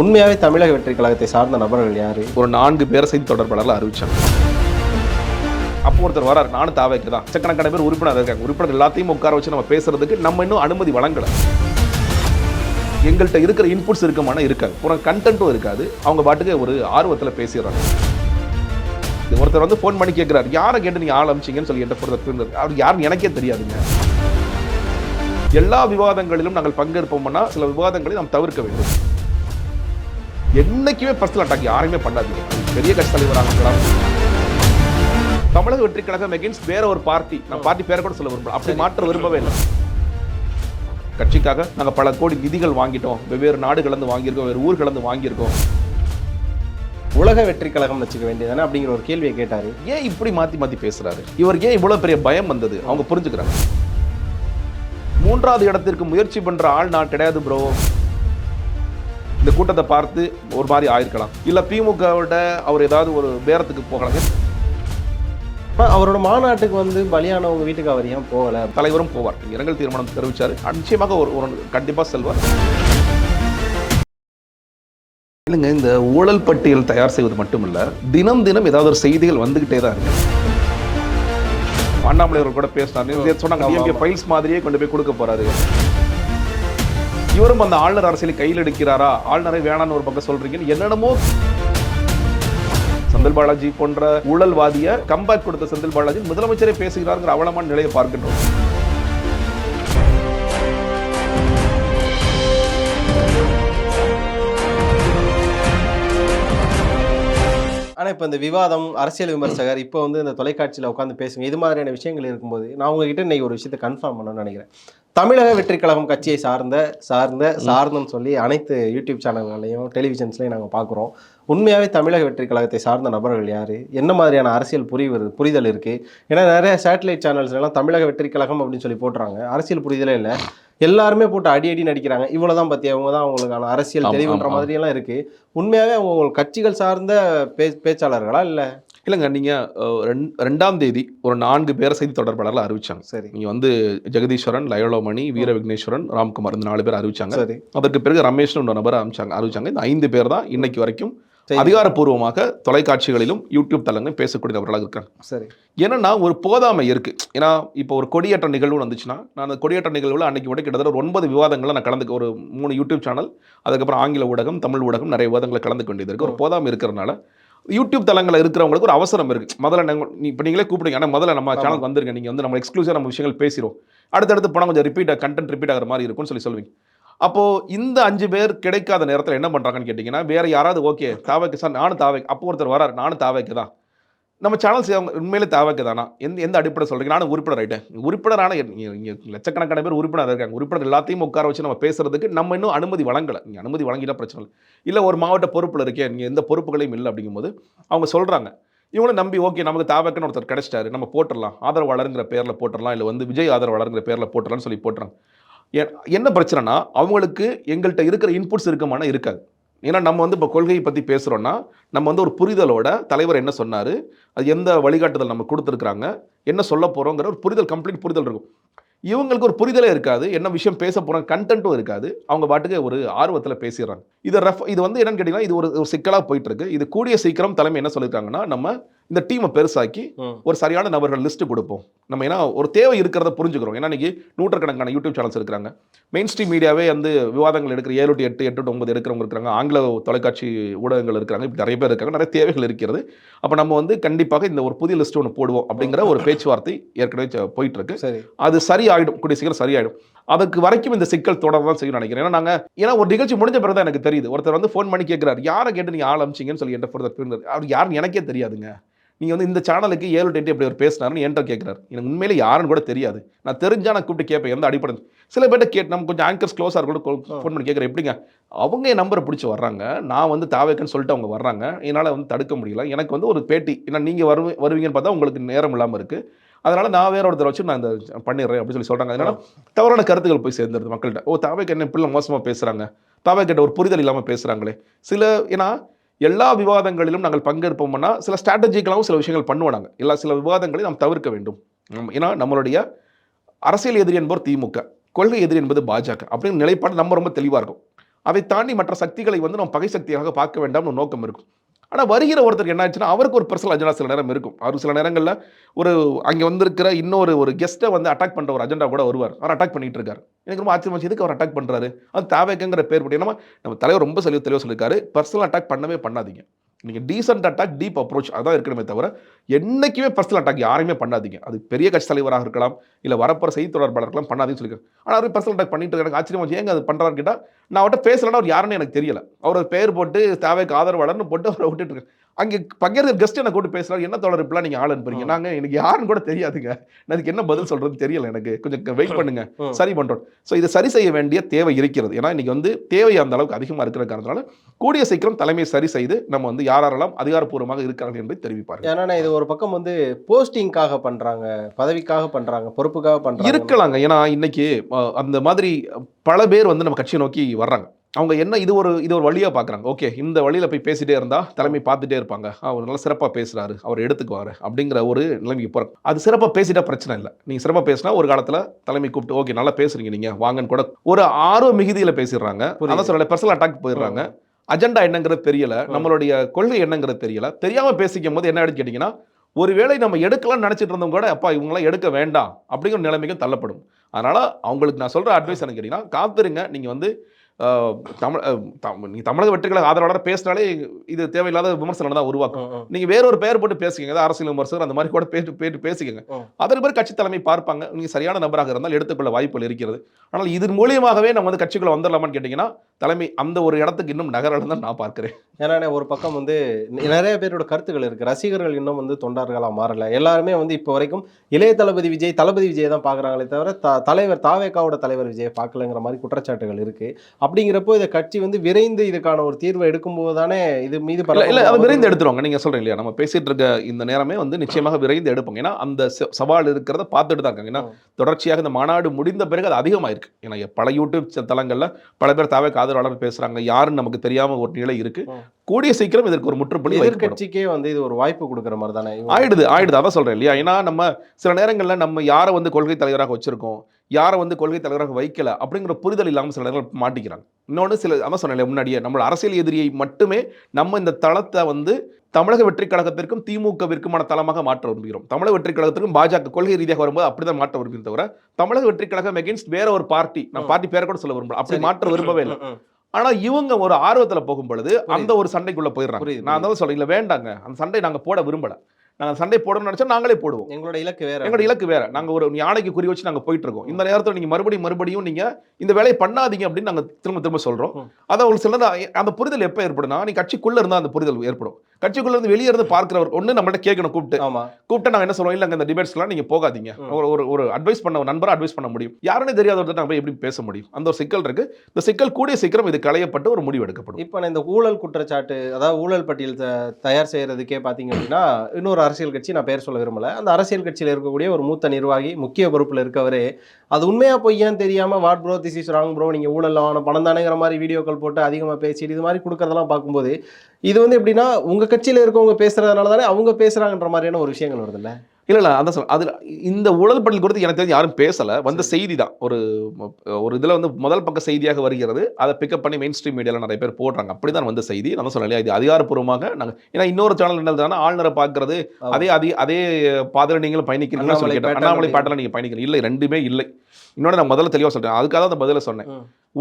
உண்மையாகவே தமிழக வெற்றி கழகத்தை சார்ந்த நபர்கள் யாரு? ஒரு நான்கு பேரை செய்தி தொடர்பாளர்கள் அறிவிச்சாங்க. அப்போ ஒருத்தர் வராரு நானும் தாவைக்கு தான் லட்சக்கணக்கான பேர் உறுப்பினர் இருக்காங்க. உறுப்பினர் எல்லாத்தையும் உட்கார வச்சு நம்ம பேசுறதுக்கு நம்ம இன்னும் அனுமதி வழங்கல. எங்கள்கிட்ட இருக்கிற இன்புட்ஸ் இருக்குமானா இருக்காது. அப்புறம் கண்டென்ட்டும் இருக்காது. அவங்க பாட்டுக்கு ஒரு ஆர்வத்தில் பேசிடுறாங்க. ஒருத்தர் வந்து ஃபோன் பண்ணி கேட்குறாரு யாரை கேட்டு நீ ஆரம்பிச்சிங்கன்னு சொல்லி என்கிட்ட ஒருத்தர் அவர் யாருன்னு எனக்கே தெரியாதுங்க. எல்லா விவாதங்களிலும் நாங்கள் பங்கேற்போம்னா சில விவாதங்களை நாம் தவிர்க்க வேண்டும். என்னைக்குமே பர்சனல் அட்டாக் யாரையுமே பண்ணாதீங்க. பெரிய கட்சி தலைவராக இருக்கலாம் தமிழக வெற்றி கழகம் அகேன்ஸ்ட் வேற ஒரு பார்ட்டி நான் பார்ட்டி பேரை கூட சொல்ல விரும்பல. அப்படி மாற்ற விரும்பவே இல்லை. கட்சிக்காக நாங்க பல கோடி நிதிகள் வாங்கிட்டோம். வெவ்வேறு நாடுகள்ந்து வாங்கியிருக்கோம் வேறு ஊர்கள்ந்து வாங்கியிருக்கோம். உலக வெற்றி கழகம் வச்சுக்க வேண்டியதானே அப்படிங்கிற ஒரு கேள்வியை கேட்டாரு. ஏன் இப்படி மாத்தி மாத்தி பேசுறாரு? இவருக்கு ஏன் இவ்வளவு பெரிய பயம் வந்தது? அவங்க புரிஞ்சுக்கிறாங்க. மூன்றாவது இடத்திற்கு முயற்சி பண்ற ஆள் நான் கிடையாது ப்ரோ இந்த கூட்டத்தை பார்த்து ஒரு மாதிரி ஆயிருக்கலாம். இல்ல திமுகவோட அவர் ஏதாவது ஒரு பேரத்துக்கு போகலாம். அவரோட மாநாட்டுக்கு வந்து பலியானவங்க வீட்டுக்கு அவர் ஏன் போகல? தலைவரும் போவார். இரங்கல் தீர்மானம் தெரிவிச்சாரு. நிச்சயமாக ஒரு ஒரு கண்டிப்பா செல்வார். இல்லைங்க இந்த ஊழல் பட்டியல் தயார் செய்வது மட்டுமல்ல தினம் தினம் ஏதாவது ஒரு செய்திகள் வந்துகிட்டே தான் இருக்கு. அண்ணாமலை அவர்கள் கூட பேசினார். சொன்னாங்க. ஃபைல்ஸ் மாதிரியே கொண்டு போய் கொடுக்க போறாரு. இவரும் அந்த ஆளுநர் அரசியலை கையில் எடுக்கிறாரா? ஆளுநரை வேணான்னு ஒரு பக்கம் சொல்றீங்கன்னு என்னென்னமோ செந்தில் பாலாஜி போன்ற ஊழல்வாதிய கம்பேக் கொடுத்த செந்தில் பாலாஜி முதலமைச்சரே பேசுகிறாருங்கிற அவலமான நிலையை பார்க்கின்றோம். ஆனா இப்போ இந்த விவாதம் அரசியல் விமர்சகர் இப்போ வந்து இந்த தொலைக்காட்சியில் உட்காந்து பேசுங்க இது மாதிரியான விஷயங்கள் இருக்கும்போது நான் உங்ககிட்ட இன்னைக்கு ஒரு விஷயத்தை கன்ஃபார்ம் பண்ணணும்னு நினைக்கிறேன். தமிழக வெற்றி கழகம் கட்சியை சார்ந்த சார்ந்த சார்ந்தன்னு சொல்லி அனைத்து யூடியூப் சேனல்களையும் டெலிவிஷன்ஸ்லையும் நாங்கள் பார்க்குறோம். உண்மையாவே தமிழக வெற்றி கழகத்தை சார்ந்த நபர்கள் யாரு? என்ன மாதிரியான அரசியல் புரிவு புரிதல் இருக்கு? ஏன்னா நிறைய சேட்டலைட் சேனல்ஸ் எல்லாம் தமிழக வெற்றி கழகம் அப்படின்னு சொல்லி போட்டுறாங்க. அரசியல் புரிதலே இல்லை. எல்லாருமே போட்டு அடி அடி நடிக்கிறாங்க இவ்வளவுதான் பத்தி அவங்க தான் அவங்களுக்கான அரசியல் தெளிவுன்ற ஆமா. மாதிரி எல்லாம் இருக்கு. உண்மையாவே அவங்க கட்சிகள் சார்ந்த பே பேச்சாளர்களா இல்ல? இல்லைங்க நீங்க அஹ், ரெண்- ரெண்டாம் தேதி ஒரு நான்கு பேரை செய்தி தொடர்பாளர்கள் அறிவிச்சாங்க. சரி. நீங்க வந்து ஜெகதீஸ்வரன் லயோலமணி வீர விக்னேஸ்வரன் ராம்குமார் இந்த நாலு பேர் அறிவிச்சாங்க. சரி. அதற்கு பிறகு ரமேஷ்னு ஒரு நபர் அறிவிச்சாங்க அறிவிச்சாங்க. இந்த ஐந்து பேர் தான் இன்னைக்கு வரைக்கும். அதிகாரப்பூர்வமாக தொலைக்காட்சிகளிலும் யூடியூப் தளங்களும் பேசக்கூடிய நபர்களாக இருக்காங்க. சரி. ஏன்னா ஒரு போதாமை இருக்கு. ஏன்னா இப்போ ஒரு கொடியேற்ற நிகழ்வு வந்துச்சுன்னா நான் அந்த கொடியேற்ற நிகழ்வுல அன்னைக்கு கூட கிட்டத்தட்ட ஒரு ஒன்பது விவாதங்களை நான் கலந்துக்க ஒரு மூணு யூடியூப் சேனல் அதுக்கப்புறம் ஆங்கில ஊடகம் தமிழ் ஊடகம் நிறைய விவாதங்களை கலந்து இருக்கு ஒரு போதாமை இருக்கிறனால யூடியூப் தளங்களில் இருக்கிறவங்களுக்கு ஒரு அவசரம் இருக்குது முதல்ல நாங்கள் நீ இப்போ நீங்களே கூப்பிடுங்க. ஆனால் முதல்ல நம்ம சேனலுக்கு வந்துருங்க. நீங்கள் வந்து நம்ம எக்ஸ்க்ளூசிவாக நம்ம விஷயங்கள் பேசிடுவோம் அடுத்தடுத்து போனால் கொஞ்சம் ரிப்பீட் கண்டென்ட் ரிப்பீட் ஆகிற மாதிரி இருக்கும்னு சொல்லி சொல்லுவீங்க. அப்போது இந்த அஞ்சு பேர் கிடைக்காத நேரத்தில் என்ன பண்ணுறாங்கன்னு கேட்டிங்கன்னா வேறு யாராவது ஓகே தாவைக்கு சார் நானும் தாவை அப்போ ஒருத்தர் வரார். நானும் தாவைக்கு தான். நம்ம சேனல்ஸ் உண்மையிலே தேவைக்கு தானா எந்த எந்த அடிப்படை சொல்கிறீங்க நானும் உறுப்பினர் ஆகிட்டேன் உறுப்பினரான இங்கே லட்சக்கணக்கான பேர் உறுப்பினர் இருக்காங்க. உறுப்பினர் எல்லாத்தையும் உட்கார வச்சு நம்ம பேசுறதுக்கு நம்ம இன்னும் அனுமதி வழங்கலை. நீங்கள் அனுமதி வழங்கிட்டா பிரச்சனை இல்லை. இல்லை ஒரு மாவட்ட பொறுப்பில் இருக்கேன். நீங்கள் எந்த பொறுப்புகளையும் இல்லை அப்படிங்கும்போது அவங்க சொல்கிறாங்க இவங்களும் நம்பி ஓகே நமக்கு தேவைக்குன்னு ஒருத்தர் கிடைச்சிட்டாரு. நம்ம போட்டுடலாம். ஆதரவாளருங்கிற பேரில் போட்டுடலாம். இல்லை வந்து விஜய் ஆதரவாளருங்கிற பேரில் போட்டுடலாம்னு சொல்லி போட்டுறாங்க. என்ன பிரச்சனைனா அவங்களுக்கு எங்கள்கிட்ட இருக்கிற இன்புட்ஸ் இருக்குமானா இருக்காது. ஏன்னா நம்ம வந்து இப்போ கொள்கையை பற்றி பேசுகிறோன்னா நம்ம வந்து ஒரு புரிதலோட தலைவர் என்ன சொன்னார்? அது எந்த வழிகாட்டுதல் நம்ம கொடுத்துருக்குறாங்க? என்ன சொல்ல போகிறோங்கிற ஒரு புரிதல் கம்ப்ளீட் புரிதல் இருக்கும். இவங்களுக்கு ஒரு புரிதலே இருக்காது. என்ன விஷயம் பேச போகிறோம் கண்டென்ட்டும் இருக்காது. அவங்க பாட்டுக்கு ஒரு ஆர்வத்தில் பேசிடுறாங்க. இது ரெஃப் இது வந்து என்னன்னு கேட்டிங்கன்னா இது ஒரு சிக்கலாக போயிட்டு இருக்கு இது கூடிய சீக்கிரம் தலைமை என்ன சொல்லியிருக்காங்கன்னா நம்ம இந்த டீமை பெருசாக்கி. ஒரு சரியான நபர்கள் லிஸ்ட் கொடுப்போம். நம்ம ஏன்னா ஒரு தேவை இருக்கிறத புரிஞ்சுக்கிறோம். ஏன்னா இன்னைக்கு நூற்றுக்கணக்கான யூடியூப் சேனல்ஸ் இருக்கிறாங்க. மெயின் ஸ்ட்ரீம் மீடியாவே வந்து விவாதங்கள் எடுக்கிற ஏழு டு எட்டு எட்டு ஒன்பது எடுக்கிறவங்க இருக்கிறாங்க. ஆங்கில தொலைக்காட்சி ஊடகங்கள் இருக்கிறாங்க. இப்படி நிறைய பேர் இருக்காங்க. நிறைய தேவைகள் இருக்கிறது. அப்போ நம்ம வந்து கண்டிப்பாக இந்த ஒரு புதிய லிஸ்ட் ஒன்று போடுவோம் அப்படிங்கிற ஒரு பேச்சுவார்த்தை ஏற்கனவே போயிட்டு இருக்கு சரி. அது சரியாயிடும் கூடிய சீக்கிரம் சரியாயிடும். அதுக்கு வரைக்கும் இந்த சிக்கல் தொடர தான் செய்யும் நினைக்கிறேன். ஏன்னா நாங்க ஏன்னா ஒரு நிகழ்ச்சி முடிஞ்ச பிறகு தான் எனக்கு தெரியுது. ஒருத்தர் வந்து ஃபோன் பண்ணி கேட்கிறாரு. யாரை கேட்டு நீங்க ஆரம்பிச்சீங்கன்னு சொல்லி என்கிட்ட ஒருத்தர் இருந்தார் அவர் யாருன்னு எனக்கே தெரியாதுங்க. நீங்க வந்து இந்த சேனலுக்கு ஏழு டு எட்டு எப்படி அவர் பேசினாருன்னு என்கிட்ட கேட்கிறாரு. எனக்கு உண்மையிலே யாருன்னு கூட தெரியாது. நான் தெரிஞ்சா நான் கூப்பிட்டு கேட்பேன். எந்த அடிப்படை சில பேர்ட்ட கேட்டு நம்ம கொஞ்சம் ஆங்கர்ஸ் க்ளோஸாக இருக்கணும் ஃபோன் பண்ணி கேட்குறேன் எப்படிங்க? அவங்க என் நம்பரை பிடிச்சி வர்றாங்க. நான் வந்து தாவேக்கன்னு சொல்லிட்டு அவங்க வர்றாங்க. என்னால் வந்து தடுக்க முடியல. எனக்கு வந்து ஒரு பேட்டி ஏன்னா நீங்கள் வருவ வருவீங்கன்னு பார்த்தா உங்களுக்கு நேரம் இல்லாமல் இருக்குது அதனால் நான் வேற ஒருத்தர் வச்சு நான் இந்த பண்ணிடுறேன் அப்படின்னு சொல்லி சொல்கிறாங்க அதனால் தவறான கருத்துக்கள் போய் சேர்ந்துருது மக்கள்கிட்ட. ஓ தாவைக்கு என்ன பிள்ளை மோசமாக பேசுகிறாங்க தாவைக்கிட்ட ஒரு புரிதல் இல்லாமல் பேசுகிறாங்களே சில ஏன்னா எல்லா விவாதங்களிலும் நாங்கள் பங்கேற்போம்னா சில ஸ்ட்ராட்டஜிக்கலாகவும் சில விஷயங்கள் பண்ணுவோம் நாங்கள் எல்லா சில விவாதங்களை நாம் தவிர்க்க வேண்டும். ஏன்னா நம்மளுடைய அரசியல் எதிரி என்பவர் திமுக. கொள்கை எதிரி என்பது பாஜக. அப்படின்னு நிலைப்பாடு நம்ம ரொம்ப தெளிவாக இருக்கும். அதை தாண்டி மற்ற சக்திகளை வந்து நம்ம பகை சக்தியாக பார்க்க வேண்டாம்னு நோக்கம் இருக்கும். ஆனால் வருகிற ஒருத்தருக்கு என்ன ஆச்சுன்னா அவருக்கு ஒரு பர்சனல் அஜெண்டா சில நேரம் இருக்கும். அவர் சில நேரங்களில் ஒரு அங்கே வந்திருக்கிற இன்னொரு ஒரு கெஸ்ட்டை வந்து அட்டாக் பண்ணுற ஒரு அஜெண்டா கூட வருவார். அவர் அட்டாக் பண்ணிட்டு இருக்காரு. எனக்கு ரொம்ப ஆச்சரியமா எதுக்கு அவர் அட்டாக் பண்ணுறாரு அது தேவைக்குங்கிற பேர் போட்டு நம்ம நம்ம தலைவர் ரொம்ப செலவு தெளிவாக சொல்லியிருக்காரு. பர்சனல் அட்டாக் பண்ணவே பண்ணாதீங்க. நீங்கள் டீசென்ட் அட்டாக் டீப் அப்ரோச் அதான் இருக்கணுமே தவிர என்னைக்குமே பர்சனல் அட்டாக் யாரையுமே பண்ணாதீங்க. அது பெரிய கட்சி தலைவராக இருக்கலாம் இல்லை வரப்போற செய்தி தொடர்பாளர் இருக்கலாம் பண்ணாதீங்கன்னு ஆனால் அவர் பர்சனல் அட்டாக் பண்ணிட்டு எனக்கு ஆச்சரியமா ஏங்க அது பண்ணுறாரு கேட்டால் நான் அவர்கிட்ட பேசலன்னா அவர் யாருன்னு எனக்கு தெரியல. அவர் பேர் போட்டு தேவைக்கு ஆதரவாளர்னு போட்டு அவரை விட்டுட்டு இருக்கேன் அங்கே பங்கேற்கிற கெஸ்ட் என்ன கூட்டு பேசுறாரு? என்ன தொடர் இப்பெல்லாம் நீங்கள் ஆள் அனுப்புறீங்க? நாங்க எனக்கு யாருன்னு கூட தெரியாதுங்க. அதுக்கு என்ன பதில் சொல்றது தெரியல எனக்கு. கொஞ்சம் வெயிட் பண்ணுங்க. சரி பண்றோம். ஸோ இதை சரி செய்ய வேண்டிய தேவை இருக்கிறது. ஏன்னா இன்னைக்கு வந்து தேவை அந்த அளவுக்கு அதிகமாக இருக்கிற காரணத்தினால கூடிய சீக்கிரம் தலைமை சரி செய்து நம்ம வந்து யாரெல்லாம் அதிகாரப்பூர்வமாக இருக்கிறார்கள் என்பதை தெரிவிப்பார்கள். ஏன்னா இது ஒரு பக்கம் வந்து போஸ்டிங்காக பண்றாங்க பதவிக்காக பண்றாங்க பொறுப்புக்காக பண்றாங்க. இருக்கலாங்க. ஏன்னா இன்னைக்கு அந்த மாதிரி பல பேர் வந்து நம்ம கட்சியை நோக்கி வர்றாங்க. அவங்க என்ன இது ஒரு இது ஒரு வழியா பார்க்குறாங்க ஓகே இந்த வழியில போய் பேசிட்டே இருந்தா தலைமை பார்த்துட்டே இருப்பாங்க. அவர் நல்லா சிறப்பாக பேசுறாரு. அவர் எடுத்துக்குவாரு அப்படிங்கிற ஒரு நிலைமைக்கு போகிறாங்க அது சிறப்பாக பேசிட்டா பிரச்சனை இல்லை. நீங்க சிறப்பாக பேசினா ஒரு காலத்துல தலைமை கூப்பிட்டு ஓகே நல்லா பேசுறீங்க நீங்க. வாங்கன்னு கூட ஒரு ஆர்வ மிகுதியில பேசிடுறாங்க. அதான் சொல்ல பர்சனல் அட்டாக் போயிடுறாங்க. அஜெண்டா என்னங்கிறது தெரியல. நம்மளுடைய கொள்கை என்னங்கிறது தெரியல. தெரியாம பேசிக்கும் போது என்ன ஆயிடுச்சு கேட்டிங்கன்னா ஒருவேளை நம்ம எடுக்கலாம்னு நினைச்சிட்டு இருந்தவங்க கூட அப்பா இவங்களாம் எடுக்க வேண்டாம் அப்படிங்கிற நிலைமைக்கும் தள்ளப்படும். அதனால அவங்களுக்கு நான் சொல்ற அட்வைஸ் என்ன கேட்டிங்கன்னா காத்துருங்க. நீங்க வந்து தமிழ் அஹ், தம்- நீங்க தமிழக வெற்றிகளை ஆதரவாளர் பேசினாலே இது தேவையில்லாத விமர்சனம் தான் உருவாக்கும் ம், ம். நீங்க வேற ஒரு பெயர் போட்டு பேசிக்கங்க ஏதாவது அரசியல் விமர்சகர் அந்த மாதிரி கூட பேசி பேசி பேசிக்கங்க. அதற்கு பிறகு கட்சி தலைமை பார்ப்பாங்க நீங்க சரியான நபராக இருந்தால் எடுத்துக்கொள்ள வாய்ப்புகள் இருக்கிறது ஆனால் இதன் மூலியமாகவே நம்ம வந்து கட்சிக்குள்ள வந்துடலாமான்னு கேட்டிங்கன்னா தலைமை அந்த ஒரு இடத்துக்கு இன்னும் நகரலாம் தான் நான் பார்க்கிறேன். ஏன்னா ஒரு பக்கம் வந்து நிறைய பேரோட கருத்துக்கள் இருக்கு. ரசிகர்கள் இன்னும் வந்து தொண்டர்களா மாறல. எல்லாருமே வந்து இப்போ வரைக்கும் இளைய தளபதி விஜய் தளபதி விஜய் தான் பாக்குறாங்களே தவிர த- தலைவர் தாவேக்காவோட தலைவர் விஜய் பார்க்கலங்கிற மாதிரி குற்றச்சாட்டுகள் இருக்கு. அப்படிங்கிறப்போ இதை கட்சி வந்து விரைந்து இதுக்கான ஒரு தீர்வை எடுக்கும்போது தானே இது மீது இல்ல அதை விரைந்து எடுத்துருவாங்க. நீங்க சொல்றீங்க இல்லையா? நம்ம பேசிட்டு இருக்க இந்த நேரமே வந்து நிச்சயமாக விரைந்து எடுப்பாங்க ஏன்னா அந்த சவால் இருக்கிறத பார்த்துட்டு தான் இருக்காங்க. ஏன்னா. தொடர்ச்சியாக இந்த மாநாடு முடிந்த பிறகு அது அதிகமாயிருக்கு. ஏன்னா பல யூடியூப் தளங்கள்ல பல பேர் தாவே ஆதரவாளர் பேசுறாங்க. யாருன்னு நமக்கு தெரியாம ஒரு நிலை இருக்கு. கூடிய சீக்கிரம் இதற்கு ஒரு முற்றுப்புள்ளி வைக்கப்படும். எதிர்க்கட்சிக்கே வந்து இது ஒரு வாய்ப்பு கொடுக்குற மாதிரி தானே ஆயிடுது ஆயிடுது. அதான் சொல்றேன் இல்லையா? ஏன்னா நம்ம சில நேரங்கள்ல நம்ம யாரை வந்து கொள்கை தலைவராக வச்சிருக்கோம் யாரை வந்து கொள்கை தலைவராக வைக்கல அப்படிங்கிற புரிதல் இல்லாமல் சில நேரங்கள் மாட்டிக்கிறாங்க. இன்னொன்று சில அதான் சொன்னேன் முன்னாடியே. நம்ம அரசியல் எதிரியை மட்டுமே நம்ம இந்த தளத்தை வந்து தமிழக வெற்றி கழகத்திற்கும் திமுகவிற்குமான தளமாக மாற்ற விரும்புகிறோம். தமிழக வெற்றி கழகத்திற்கும் பாஜக கொள்கை ரீதியாக வரும்போது அப்படிதான் மாற்ற விரும்புகிறேன் தவிர தமிழக வெற்றி கழகம் அகேன்ஸ்ட் வேற ஒரு பார்ட்டி நான். பார்ட்டி பேரை கூட சொல்ல விரும்பல. அப்படி. மாற்ற விரும்பவே இல்லை. ம், ம். ஆனா இவங்க ஒரு ஆர்வத்துல போகும் பொழுது அந்த ஒரு சண்டைக்குள்ள போயிடுறாங்க. நான் தான் சொல்றேன் இல்ல வேண்டாங்க. அந்த சண்டை நாங்க போட விரும்பல. நாங்க சண்டை போடணும்னு நினைச்சா நாங்களே போடுவோம். எங்களோட இலக்கு வேற. எங்களோட இலக்கு வேற. நாங்க ஒரு யானைக்கு குறி வச்சு நாங்க போயிட்டு இருக்கோம். இந்த நேரத்துல நீங்க மறுபடியும் மறுபடியும் நீங்க இந்த வேலையை பண்ணாதீங்க அப்படின்னு நாங்க திரும்ப திரும்ப சொல்றோம். ம். அதான் ஒரு சிலர் அந்த புரிதல் எப்ப ஏற்படும்னா நீ கட்சிக்குள்ள இருந்தா அந்த புரிதல் ஏற்படும். கட்சிக்குள்ள இருந்து வெளியே இருந்து பார்க்கிறவர். ஒண்ணு நம்மள்ட்ட கேட்கணும் கூப்பிட்டு. ஆமா. கூப்பிட்டு நாங்க என்ன சொல்லுவோம்? இல்லங்க இந்த டிபேட்ஸ்லாம் நீங்க போகாதீங்க. ஒரு ஒரு அட்வைஸ் பண்ண ஒரு நண்பரை அட்வைஸ் பண்ண முடியும். யாருன்னு தெரியாத ஒருத்தர் போய் எப்படி பேச முடியும்? அந்த ஒரு சிக்கல் இருக்கு. இந்த சிக்கல் கூடிய சீக்கிரம் இது களையப்பட்டு ஒரு முடிவு எடுக்கப்படும். இப்போ நான் இந்த ஊழல் குற்றச்சாட்டு அதாவது ஊழல் பட்டியல் தயார் செய்யறதுக்கே பார்த்தீங்க அப்படின்னா இன்னொரு அரசியல் கட்சி நான் பேர் சொல்ல விரும்பல. அந்த அரசியல் கட்சியில் இருக்கக்கூடிய ஒரு மூத்த நிர்வாகி முக்கிய பொறுப்பில் இருக்கவரே அது உண்மையா பொய்யான்னு தெரியாம what bro this is wrong bro நீங்க ஊழல் ஆன பணம் தானேங்கிற மாதிரி வீடியோக்கள் போட்டு அதிகமாக பேசிட்டு இது மாதிரி கொடுக்கறதெல்லாம் பார்க்கும்போது இது வந்து எப்படின்னா உங்க கட்சியில் இருக்கவங்க பேசுறதுனால தானே அவங்க பேசுறாங்கன்ற மாதிரியான ஒரு விஷயங்கள் வருது இல்ல இல்ல அதான் சொல்ல அதுல இந்த ஊழல் பட்டியல் குறித்து எனக்கு தெரிஞ்சு யாரும் பேசல. வந்த செய்தி தான் ஒரு ஒரு இதுல வந்து முதல் பக்க செய்தியாக வருகிறது. அதை பிக்கப் பண்ணி மெயின் ஸ்ட்ரீம் மீடியால நிறைய பேர் போடுறாங்க. அப்படிதான் வந்த செய்தி. நான் தான் சொல்லலையா இது அதிகாரப்பூர்வமாக நாங்க ஏன்னா இன்னொரு சேனல் என்னதுன்னா ஆளுநரை பார்க்கறது. அதே அதே அதே பாதையில நீங்களும் பயணிக்கிறீங்களா சொல்லி அண்ணாமலை அப்படி. பாட்டில் நீங்க பயணிக்கிறீங்க. இல்லை ரெண்டுமே இல்லை. இன்னொன்று நான் முதல்ல தெளிவாக சொல்றேன். அதுக்காக தான் அந்த பதில சொன்னேன்.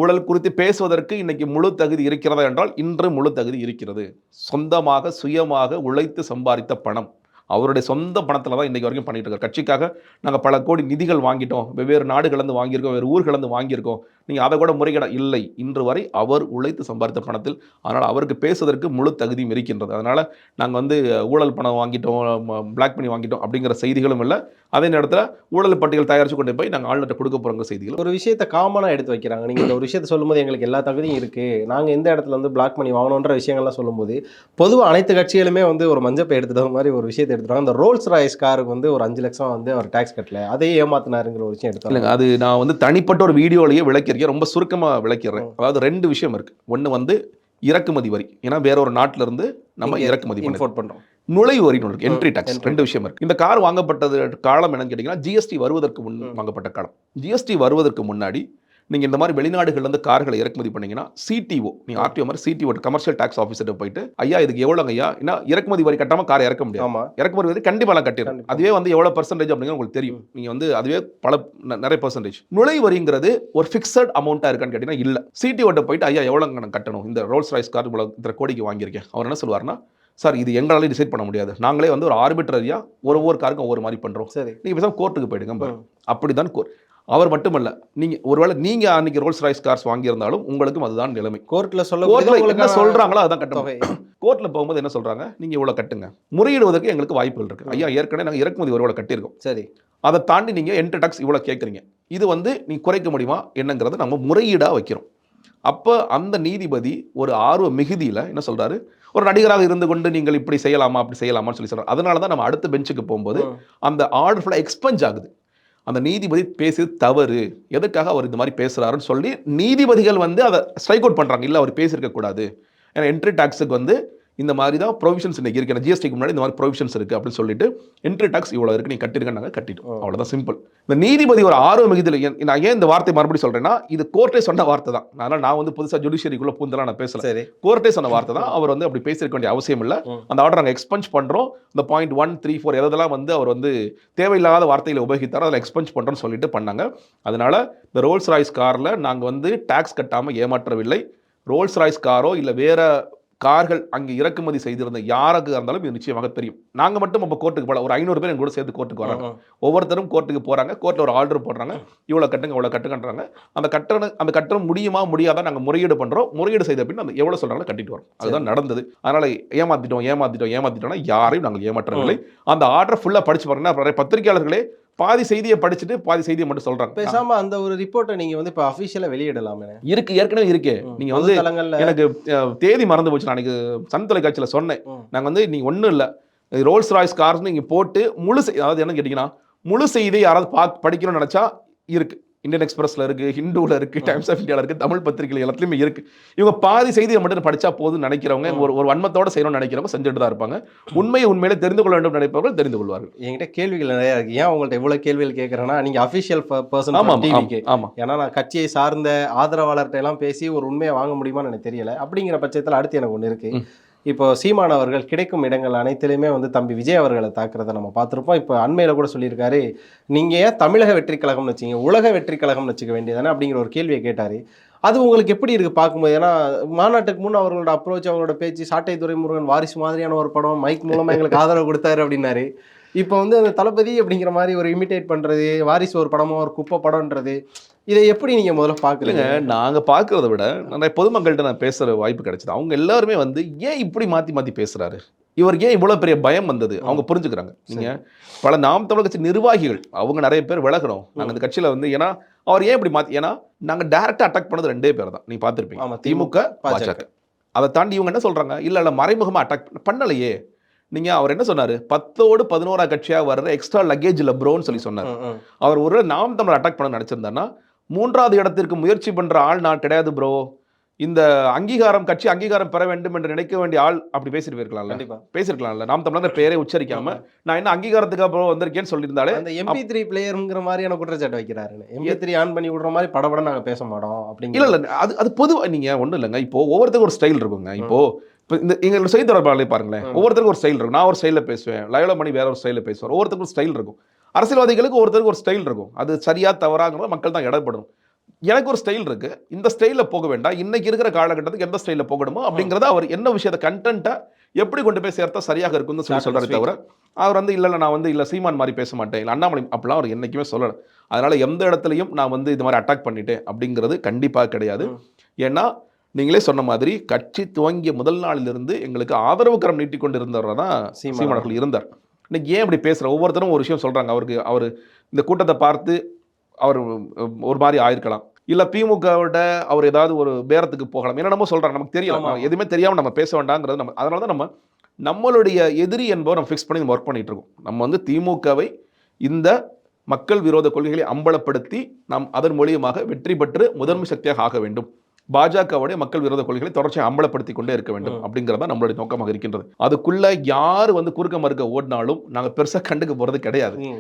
ஊழல் குறித்து பேசுவதற்கு இன்னைக்கு முழு தகுதி இருக்கிறதா என்றால் இன்று முழு தகுதி இருக்கிறது. சொந்தமாக சுயமாக உழைத்து சம்பாதித்த பணம். அவருடைய சொந்த பணத்தில் தான் இன்றைக்கு வரைக்கும் பண்ணிகிட்டு இருக்கார். கட்சிக்காக நாங்கள் பல கோடி நிதிகள் வாங்கிட்டோம். வெவ்வேறு நாடுகளந்து வாங்கியிருக்கோம் வேறு ஊர்களந்து வாங்கியிருக்கோம். நீங்கள் அதை கூட முறைகேட இல்லை. இன்று வரை அவர் உழைத்து சம்பாதித்த பணத்தில் அதனால் அவருக்கு பேசுவதற்கு முழு தகுதியும் இருக்கின்றது. அதனால் நாங்கள் வந்து ஊழல் பணம் வாங்கிட்டோம் பிளாக் பண்ணி வாங்கிட்டோம் அப்படிங்கிற செய்திகளும் இல்லை. அதே நேரத்தில் ஊழல் பட்டியல் தயாரித்து கொண்டு போய் நாங்கள் ஆளுநர் கொடுக்க போகிறோங்க செய்திகள் ஒரு விஷயத்தை காமனாக எடுத்து வைக்கிறாங்க. நீங்கள் இந்த ஒரு விஷயத்தை சொல்லும்போது எங்களுக்கு எல்லா தகுதியும் இருக்குது நாங்கள் எந்த இடத்துல வந்து பிளாக் பண்ணி வாங்கணுன்ற விஷயங்கள்லாம் சொல்லும்போது பொதுவாக அனைத்து கட்சிகளுமே வந்து ஒரு மஞ்சப்பை எடுத்துட்டு மாதிரி ஒரு விஷயத்தை எடுத்துட்டாங்க அந்த ரோல்ஸ் ராய்ஸ் காருக்கு வந்து ஒரு அஞ்சு லட்சம் வந்து அவர் டாக்ஸ் கட்டல. அதையே ஏமாத்தினாருங்கிற ஒரு விஷயம் எடுத்தாங்க அது நான் வந்து தனிப்பட்ட ஒரு வீடியோலயே விளக்கியிருக்கேன். ரொம்ப சுருக்கமாக விளக்கிடுறேன். அதாவது ரெண்டு விஷயம் இருக்கு. ஒன்று வந்து இறக்குமதி வரி. ஏன்னா வேற ஒரு நாட்டுல இருந்து நம்ம இறக்குமதி இம்போர்ட் பண்றோம். நுழைவு ஒன்று இருக்கு. Entry tax. ரெண்டு விஷயம் இருக்கு. இந்த கார் வாங்கப்பட்டது காலம் என்னன்னு கேட்டிங்கன்னா ஜிஎஸ்டி வருவதற்கு முன். வாங்கப்பட்ட காலம். ஜிஎஸ்டி வருவதற்கு முன்னாடி நீங்கள் இந்த மாதிரி வெளிநாடுகள்ல இருந்து கார்களை இறக்குமதி பண்ணீங்கன்னா சிடிஓ நீங்க ஆர்டிஓ மாதிரி சிடிஓ கமர்ஷியல் டாக்ஸ் ஆஃபீஸர்கிட்ட போயிட்டு ஐயா இதுக்கு எவ்வளோங்க ஐயா? ஏன்னா இறக்குமதி வரி கட்டாம காரை இறக்க முடியாது. ஆமா. இறக்குமதி வரி கண்டிப்பாக கட்டிடும். அதுவே வந்து எவ்வளோ பர்சன்டேஜ் அப்படிங்கிறது உங்களுக்கு தெரியும். நீங்க வந்து அதுவே பல ந- நிறைய பர்சன்டேஜ் நுழை வரிங்கிறது ஒரு ஃபிக்ஸட் அமௌண்ட்டாக இருக்கான்னு கேட்டீங்கன்னா இல்லை. சிடிஓட்ட போயிட்டு ஐயா எவ்வளோங்க நான் கட்டணும்? இந்த ரோல்ஸ் ராய்ஸ் கார் இவ்வளோ இத்தனை கோடிக்கு வாங்கியிருக்கேன். அவர் என்ன சொல்லுவாருன்னா சார் இது எங்களாலே டிசைட் பண்ண முடியாது. நாங்களே வந்து ஒரு ஆர்பிட்ரரியா ஒரு ஒவ்வொரு காருக்கும் ஒவ்வொரு மாதிரி பண்றோம். சரி. நீங்க பேசாம கோர்ட்டுக்கு போயிடுங்க. அப்படிதான் கோர்ட் அவர் மட்டுமல்ல நீங்க ஒருவேளை நீங்க அன்னைக்கு ரோல்ஸ் ராய்ஸ் கார்ஸ் வாங்கியிருந்தாலும் உங்களுக்கும் அதுதான் நிலைமை. கோர்ட்ல சொல்ல என்ன சொல்றாங்களோ அதான் கட்டணும் தொகை. கோர்ட்ல போகும்போது என்ன சொல்றாங்க? நீங்க இவ்வளவு கட்டுங்க. முறையிடுவதற்கு எங்களுக்கு வாய்ப்புகள் இருக்கு. ஐயா ஏற்கனவே நாங்க இறக்குமதி ஒரு கட்டியிருக்கோம். சரி. அதை தாண்டி நீங்க என்ட்ரி டாக்ஸ் இவ்வளவு கேட்குறீங்க இது வந்து நீ குறைக்க முடியுமா? என்னங்கிறத நம்ம முறையீடா வைக்கிறோம். அப்போ அந்த நீதிபதி ஒரு ஆர்வ மிகுதியில என்ன சொல்றாரு? ஒரு நடிகராக இருந்து கொண்டு நீங்கள் இப்படி செய்யலாமா? அப்படி செய்யலாமான்னு சொல்லி சொல்றாரு. அதனால தான் நம்ம அடுத்த பெஞ்சுக்கு போகும்போது. அந்த ஆர்டர் ஃபுல்லாக எக்ஸ்பென்ஸ் ஆகுது. அந்த நீதிபதி பேசியது தவறு. எதுக்காக அவர் இந்த மாதிரி பேசுகிறாருன்னு சொல்லி நீதிபதிகள் வந்து அதை ஸ்ட்ரைக் அவுட் பண்ணுறாங்க இல்லை அவர் பேசியிருக்கக்கூடாது. ஏன்னா என்ட்ரி டாக்ஸுக்கு வந்து இந்த மாதிரி தான் ப்ரொவிஷன்ஸ் இன்னைக்கு இருக்கு. ஜிஎஸ்டிக்கு முன்னாடி இந்த மாதிரி ப்ரொவிஷன்ஸ் இருக்கு அப்படின்னு சொல்லிட்டு என்ட்ரி டாக்ஸ் இவ்வளோ இருக்கு. நீ கட்டிருக்க நாங்கள் கட்டிட்டோம். அவ்வளோதான் சிம்பிள் இந்த நீதிபதி ஒரு ஆர்வ மிகுதியில் ஏன் நான் ஏன் இந்த வார்த்தை மறுபடியும் சொல்றேன்னா இது கோர்ட்டே சொன்ன வார்த்தை தான். அதனால நான் வந்து புதுசாக ஜுடிஷியரிக்குள்ள பூந்தெல்லாம் நான் பேசல. சரி. கோர்ட்டே சொன்ன வார்த்தை தான். அவர் வந்து அப்படி பேசியிருக்க வேண்டிய அவசியம் இல்லை. அந்த ஆர்டர் நாங்கள் எக்ஸ்பென்ஸ் பண்ணுறோம் இந்த பாயிண்ட் ஒன் த்ரீ ஃபோர் எதெல்லாம் வந்து அவர் வந்து தேவையில்லாத வார்த்தைகளை உபயோகித்தாரோ அதில் எக்ஸ்பென்ஸ் பண்ணுறோன்னு சொல்லிட்டு பண்ணாங்க. அதனால இந்த ரோல்ஸ் ராய்ஸ் காரில் நாங்கள் வந்து டேக்ஸ் கட்டாமல் ஏமாற்றவில்லை. ரோல்ஸ் ராய்ஸ் காரோ இல்லை வேற கார்கள் அங்கே இறக்குமதி செய்திருந்த யாருக்கு இருந்தாலும் இது நிச்சயமாக தெரியும். நாங்கள் மட்டும் இப்போ கோர்ட்டுக்கு போகல ஒரு ஐநூறு பேர் எங்க கூட சேர்த்து கோர்ட்டுக்கு வராங்க. ஒவ்வொருத்தரும் கோர்ட்டுக்கு போறாங்க. கோர்ட்டில் ஒரு ஆர்டர் போடுறாங்க. இவ்வளோ கட்டுங்க இவ்வளோ கட்டுங்கன்றாங்க. அந்த கட்டணம் அந்த கட்டணம் முடியுமா முடியாதா நாங்கள் முறையீடு பண்றோம். முறையீடு செய்த பின் அந்த எவ்வளோ சொல்றாங்களோ கட்டிட்டு வரோம். அதுதான் நடந்தது. அதனால ஏமாத்திட்டோம் ஏமாத்திட்டோம் ஏமாத்திட்டோம்னா யாரையும் நாங்கள் ஏமாற்றவில்லை அந்த ஆர்டர் ஃபுல்லாக படிச்சு பாருங்கன்னா நிறைய பத்திரிகையாளர்களே பாதி செய்தியை படிச்சுட்டு பாதி செய்தியை மட்டும் சொல்றாங்க. பேசாம அந்த ஒரு ரிப்போர்ட்டை நீங்க வந்து இப்ப அபிஷியலா வெளியிடலாமே. இருக்கு ஏற்கனவே இருக்கே. நீங்க வந்து எனக்கு தேதி மறந்து போச்சு. நான் அன்னைக்கு சன் தொலைக்காட்சியில சொன்னேன். நாங்க வந்து நீங்க ஒண்ணும் இல்ல. ரோல்ஸ் ராய்ஸ் கார்ஸ் நீங்க போட்டு முழு அதாவது என்ன கேட்டீங்கன்னா முழு செய்தி யாராவது பா படிக்கணும்னு நினைச்சா இருக்கு. இந்தியன் எக்ஸ்பிரஸ்ல இருக்கு ஹிந்துல இருக்கு டைம்ஸ் ஆஃப் இந்தியால இருக்கு தமிழ் பத்திரிகைகள் எல்லாத்துலயுமே இருக்கு. இவங்க பாதி செய்தியை மட்டும் படிச்சா போதும்னு நினைக்கிறவங்க ஒரு ஒரு வன்மத்தோட செய்யணும்னு நினைக்கிறவங்க செஞ்சுட்டு தான் இருப்பாங்க. உண்மையை உண்மையிலே தெரிந்து கொள்ள வேண்டும் நினைப்பவர்கள் தெரிந்து கொள்வார்கள். என்கிட்ட கேள்விகள் நிறைய இருக்கு. ஏன் உங்கள்ட்ட இவ்வளவு கேள்விகள் கேட்கறேன்னா நீங்க அபிஷியல் பர்சன் ஆமா டிவிக்கு ஆமா ஆமா ஏன்னா நான் கட்சியை சார்ந்த ஆதரவாளர்கிட்ட எல்லாம் பேசி ஒரு உண்மையை வாங்க முடியுமான்னு எனக்கு தெரியல. அப்படிங்கிற பட்சத்தில் அடுத்து எனக்கு ஒன்று இருக்கு. இப்போ சீமான் அவர்கள் கிடைக்கும் இடங்கள் அனைத்திலையுமே வந்து தம்பி விஜய் அவர்களை தாக்குறத நம்ம பார்த்துருப்போம். இப்போ அண்மையில் கூட சொல்லியிருக்காரு நீங்கள் ஏன் தமிழக வெற்றி கழகம்னு வச்சீங்க? உலக வெற்றி கழகம்னு வச்சுக்க வேண்டியதானே அப்படிங்கிற ஒரு கேள்வியை கேட்டார். அது உங்களுக்கு எப்படி இருக்குது பார்க்கும்போது? ஏன்னா மாநாட்டுக்கு முன் அவர்களோட அப்ரோச் அவங்களோட பேச்சு சாட்டை துறைமுருகன் வாரிசு மாதிரியான ஒரு படம் மைக் மூலமாக எங்களுக்கு ஆதரவு கொடுத்தாரு அப்படின்னாரு. இப்போ வந்து அந்த தளபதி அப்படிங்கிற மாதிரி ஒரு இமிட்டேட் பண்ணுறது வாரிசு ஒரு படமோ ஒரு குப்பை படம்ன்றது இதை எப்படி நீங்க முதல்ல பாக்குறீங்க இல்லைங்க நாங்க பார்க்கறத விட நிறைய பொதுமக்கள்கிட்ட நான் பேசுற வாய்ப்பு கிடைச்சது. அவங்க எல்லாருமே வந்து ஏன் இப்படி மாத்தி மாத்தி பேசுறாரு? இவருக்கு ஏன் இவ்வளவு பெரிய பயம் வந்தது? அவங்க புரிஞ்சுக்கிறாங்க. நீங்க பல நாம் தமிழர் கட்சி நிர்வாகிகள் அவங்க நிறைய பேர் விலகிறோம் நாங்க இந்த கட்சியில வந்து ஏன்னா அவர் ஏன் இப்படி மாத்தி ஏன்னா நாங்க டைரக்டா அட்டாக் பண்ணது ரெண்டே பேர் தான். நீ பார்த்திருப்பீங்க. திமுக, பாஜக. அதை தாண்டி இவங்க என்ன சொல்றாங்க? இல்ல இல்ல மறைமுகமா அட்டாக் பண்ணலையே. நீங்க அவர் என்ன சொன்னாரு? பத்தோடு பதினோரா கட்சியா வர்ற எக்ஸ்ட்ரா லக்கேஜ் இல்ல ப்ரோன்னு சொல்லி சொன்னார். அவர் ஒரு நாம் தமிழர் அட்டாக் பண்ண நினைச்சிருந்தாருன்னா மூன்றாவது இடத்திற்கு முயற்சி பண்ற ஆள் நான் கிடையாது ப்ரோ இந்த அங்கீகாரம் கட்சி அங்கீகாரம் பெற வேண்டும் என்று நினைக்க வேண்டிய ஆள் அப்படி பேசிட்டு போயிருக்கலாம்ல கண்டிப்பா. பேசிருக்கலாம்ல நாம் தமிழர் பேரே உச்சரிக்காம நான் என்ன அங்கீகாரத்துக்கு அப்புறம் வந்திருக்கேன்னு சொல்லியிருந்தாலே அந்த எம்பி த்ரீ பிளேயருங்கிற மாதிரியான குற்றச்சாட்டு வைக்கிறாரு? எம்பி த்ரீ ஆன் பண்ணி விடுற மாதிரி படபட நாங்க பேச மாட்டோம் இல்ல அப்படிங்கிற இல்ல அது அது பொதுவா நீங்க ஒண்ணும் இல்லைங்க. இப்போ ஒவ்வொருத்தருக்கும் ஒரு ஸ்டைல் இருக்குங்க. இப்போ இப்போ இந்த எங்களோட செய்தி தொடர்பாளர்களே பாருங்களேன். ஒவ்வொருத்தருக்கும் ஒரு ஸ்டைல் இருக்கும். நான் ஒரு ஸ்டைலில் பேசுவேன். லயோலா மணி வேற ஒரு ஸ்டைலில் பேசுவார். ஒவ்வொருத்தருக்கும் ஒரு ஸ்டைல் இருக்கும். அரசியல்வாதிகளுக்கு ஒருத்தருக்கு ஒரு ஸ்டைல் இருக்கும். அது சரியா தவறாங்கிறத மக்கள் தான் இடப்படணும் எனக்கு ஒரு ஸ்டைல் இருக்கு. இந்த ஸ்டைலில் போக வேண்டாம். இன்னைக்கு இருக்கிற காலகட்டத்துக்கு எந்த ஸ்டைலில் போகணுமோ அப்படிங்கிறத அவர் என்ன விஷயத்தை கண்டென்ட்டை எப்படி கொண்டு போய் சேர்த்தா சரியாக இருக்கும்னு சொல்லி சொல்றாரு தவிர அவர் வந்து இல்லை நான் வந்து இல்லை சீமான் மாதிரி பேச மாட்டேன். இல்லை அண்ணாமலை அப்படிலாம் அவர் என்னைக்குமே சொல்லலை. அதனால எந்த இடத்துலையும் நான் வந்து இது மாதிரி அட்டாக் பண்ணிட்டேன். அப்படிங்கிறது கண்டிப்பாக கிடையாது. ஏன்னா நீங்களே சொன்ன மாதிரி கட்சி துவங்கிய முதல் நாளிலிருந்து எங்களுக்கு ஆதரவு கரம் நீட்டி கொண்டு இருந்தவர் தான் சீமான் சீமானவர்கள் இருந்தார். இன்னைக்கு ஏன் இப்படி பேசுற? ஒவ்வொருத்தரும் ஒரு விஷயம் சொல்றாங்க. அவருக்கு அவர் இந்த கூட்டத்தை பார்த்து அவர் ஒரு மாதிரி ஆயிருக்கலாம். இல்ல திமுகவோட அவர் ஏதாவது ஒரு பேரத்துக்கு போகலாம். என்னென்னமோ சொல்றாங்க நமக்கு. நம்ம எதுவுமே தெரியாம நம்ம பேச வேண்டாங்கிறது நம்ம அதனால தான் நம்ம நம்மளுடைய எதிரி என்பவர் நம்ம ஃபிக்ஸ் பண்ணி நம்ம ஒர்க் பண்ணிட்டு இருக்கோம். நம்ம வந்து திமுகவை இந்த மக்கள் விரோத கொள்கைகளை அம்பலப்படுத்தி நாம் அதன் மூலியமாக வெற்றி பெற்று முதன்மை சக்தியாக ஆக வேண்டும். பாஜகவுடைய மக்கள் விரோத கொள்கைகளை தொடர்ச்சியாக அம்பலப்படுத்தி கொண்டே இருக்க வேண்டும் அப்படிங்கிறதா நம்மளுடைய நோக்கமாக இருக்கின்றது. அதுக்குள்ள யார் வந்து குறுக்க மறுக்க ஓடினாலும் நாங்க பெருசா கண்டுக்க போறது கிடையாது. ம்,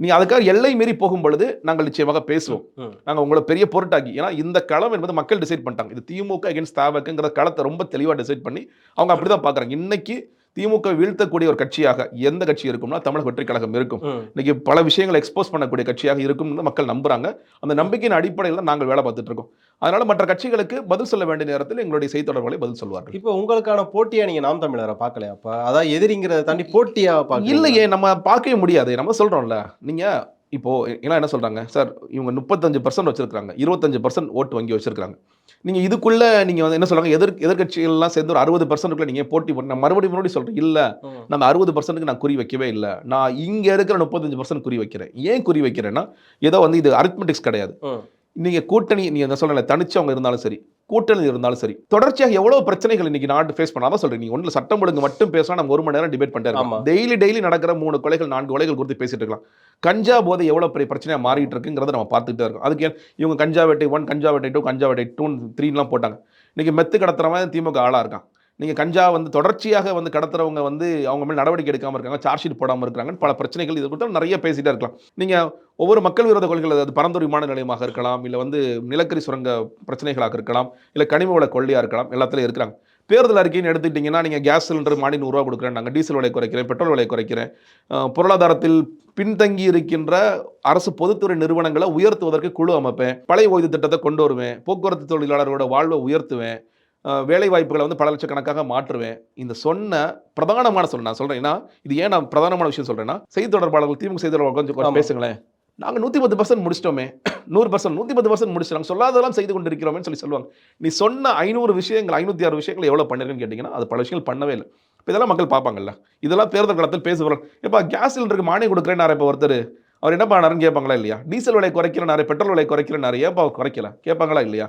நீ அதுக்காக எல்லை மீறி போகும் பொழுது நாங்கள் நிச்சயமாக பேசுவோம். ம். நாங்க உங்களை பெரிய பொருட்டாக்கி ஏன்னா இந்த களம் என்பது மக்கள் டிசைட் பண்ணிட்டாங்க. இது திமுக அகேன்ஸ்ட் தாவக்குங்கிற களத்தை ரொம்ப தெளிவா டிசைட் பண்ணி அவங்க அப்படிதான் பாக்குறாங்க. இன்னைக்கு திமுக வீழ்த்தக்கூடிய ஒரு கட்சியாக எந்த கட்சி இருக்கும்னா தமிழக வெற்றி கழகம் இருக்கும். இன்னைக்கு பல விஷயங்களை எக்ஸ்போஸ் பண்ணக்கூடிய கட்சியாக இருக்கும்னு மக்கள் நம்புறாங்க. அந்த நம்பிக்கையின் அடிப்படையில் தான் நாங்கள் வேலை பார்த்துட்டு இருக்கோம். அதனால மற்ற கட்சிகளுக்கு பதில் சொல்ல வேண்டிய நேரத்தில் எங்களுடைய செய்தித்தொடர்புகளை பதில் சொல்வார்கள். இப்போ உங்களுக்கான போட்டியா நீங்க நாம் தமிழரை பார்க்கலையா அப்ப அதான் எதிரிங்கிறத தாண்டி போட்டியா இல்லையே நம்ம பார்க்கவே முடியாது. நம்ம சொல்றோம்ல. நீங்க இப்போ எல்லாம் என்ன சொல்றாங்க? சார் இவங்க முப்பத்தஞ்சு பர்சன்ட் வச்சிருக்காங்க இருபத்தஞ்சு பர்சன்ட் ஓட்டு வங்கி வச்சிருக்காங்க நீங்க இதுக்குள்ள நீங்க வந்து என்ன சொல்றாங்க? எதிர் எதிர்கட்சிகள்லாம் சேர்ந்து ஒரு அறுபது பர்சன்ட்டுக்குள்ள நீங்க போட்டி போட்டு நான் மறுபடியும் மறுபடியும் சொல்றேன். இல்ல நான் அறுபது பர்சன்ட்டுக்கு நான் குறி வைக்கவே இல்லை. நான் இங்க இருக்கிற முப்பத்தஞ்சு பர்சன்ட் குறி வைக்கிறேன். ஏன் குறி வைக்கிறேன்னா ஏதோ வந்து இது அரித்மெட்டிக்ஸ் கிடையாது. ம். நீங்க கூட்டணி நீங்க என்ன சொல்லல தனிச்சவங்க இருந்தாலும் சரி. கூட்டணி இருந்தாலும் சரி. தொடர்ச்சியாக எவ்வளவு பிரச்சனைகள் இன்னைக்கு நாடு ஃபேஸ் பண்ணாதான் சொல்றேன் நீங்க ஒன்றும் சட்டம் ஒழுங்கு மட்டும் பேசினா நம்ம ஒரு மணி நேரம் டிபேட் பண்ணிட்டு டெய்லி டெய்லி நடக்கிற மூணு கொலைகள் நான்கு கொலைகள் குறித்து பேசிட்டு இருக்கலாம். கஞ்சா போதை எவ்வளவு பெரிய பிரச்சனையா மாறிட்டு இருக்குங்கிறத நம்ம பார்த்துட்டு இருக்கோம். அதுக்கு இவங்க கஞ்சா வேட்டை ஒன் கஞ்சா வேட்டை டூ கஞ்சா வேட்டை டூ த்ரீலாம் போட்டாங்க. இன்னைக்கு மெத்து கடத்துறவன் திமுக ஆளா இருக்கான். நீங்கள் கஞ்சா வந்து தொடர்ச்சியாக வந்து கடத்துறவங்க வந்து அவங்க மேல் நடவடிக்கை எடுக்காமல் இருக்காங்க சார்ஜ் ஷீட் போடாமல் இருக்காங்கன்னு பல பிரச்சனைகள் இது குறித்து நிறைய பேசிகிட்டே இருக்கலாம். நீங்கள் ஒவ்வொரு மக்கள் விரோத கொள்கைகள் அது பரந்தூர் விமான நிலையமாக இருக்கலாம் இல்லை வந்து நிலக்கரி சுரங்க பிரச்சனைகளாக இருக்கலாம் இல்லை கனிம வள கொள்ளையாக இருக்கலாம் எல்லாத்துலேயும் இருக்கிறாங்க. தேர்தல் அறிக்கைன்னு எடுத்துக்கிட்டிங்கன்னா நீங்கள் கேஸ் சிலிண்டர் மாடி நூறுரூவா கொடுக்குறேன் நாங்கள் டீசல் விலை குறைக்கிறேன் பெட்ரோல் விலை குறைக்கிறேன். பொருளாதாரத்தில் பின்தங்கி இருக்கின்ற அரசு பொதுத்துறை நிறுவனங்களை உயர்த்துவதற்கு குழு அமைப்பேன். பழைய ஓய்வு திட்டத்தை கொண்டு வருவேன். போக்குவரத்து தொழிலாளர்களோட வாழ்வை உயர்த்துவேன். வேலை வாய்ப்புகளை வந்து பல லட்சக்கணக்காக மாற்றுவேன். இந்த சொன்ன பிரதானமான சொல்ல நான் சொல்றேன். ஏன்னா இது ஏன் நான் பிரதானமான விஷயம் சொல்றேன்னா செய்தி தொடர்பாளர்கள் திமுக செய்தி தொடர்பாளர்கள் கொஞ்சம். பேசுங்களேன். நாங்கள் நூற்றி பத்து பர்சன்ட் முடிச்சிட்டோமே. நூறு பர்சன்ட் நூற்றி பத்து பர்சன்ட் முடிச்சிட்டாங்க சொல்லாதெல்லாம் செய்து கொண்டு இருக்கிறோமே சொல்லி சொல்லுவாங்க. நீ சொன்ன ஐநூறு விஷயங்கள் ஐநூற்றி ஆறு விஷயங்கள் எவ்வளோ பண்ணிருக்கேன்னு கேட்டிங்கன்னா அது பல விஷயங்கள் பண்ணவே இல்லை. இப்போ இதெல்லாம் மக்கள் பார்ப்பாங்கல்ல. இதெல்லாம் தேர்தல் காலத்தில் பேசுவார்கள் இப்போ கேஸ் சிலிண்டருக்கு மானியம் கொடுக்குறேன் இப்போ ஒருத்தர். அவர் என்ன பண்ணாருன்னு கேட்பாங்களா இல்லையா? டீசல் விலை குறைக்கிறனாரு பெட்ரோல் விலை குறைக்கிறனாரு ஏன்பா அவர் குறைக்கல? கேட்பாங்களா இல்லையா?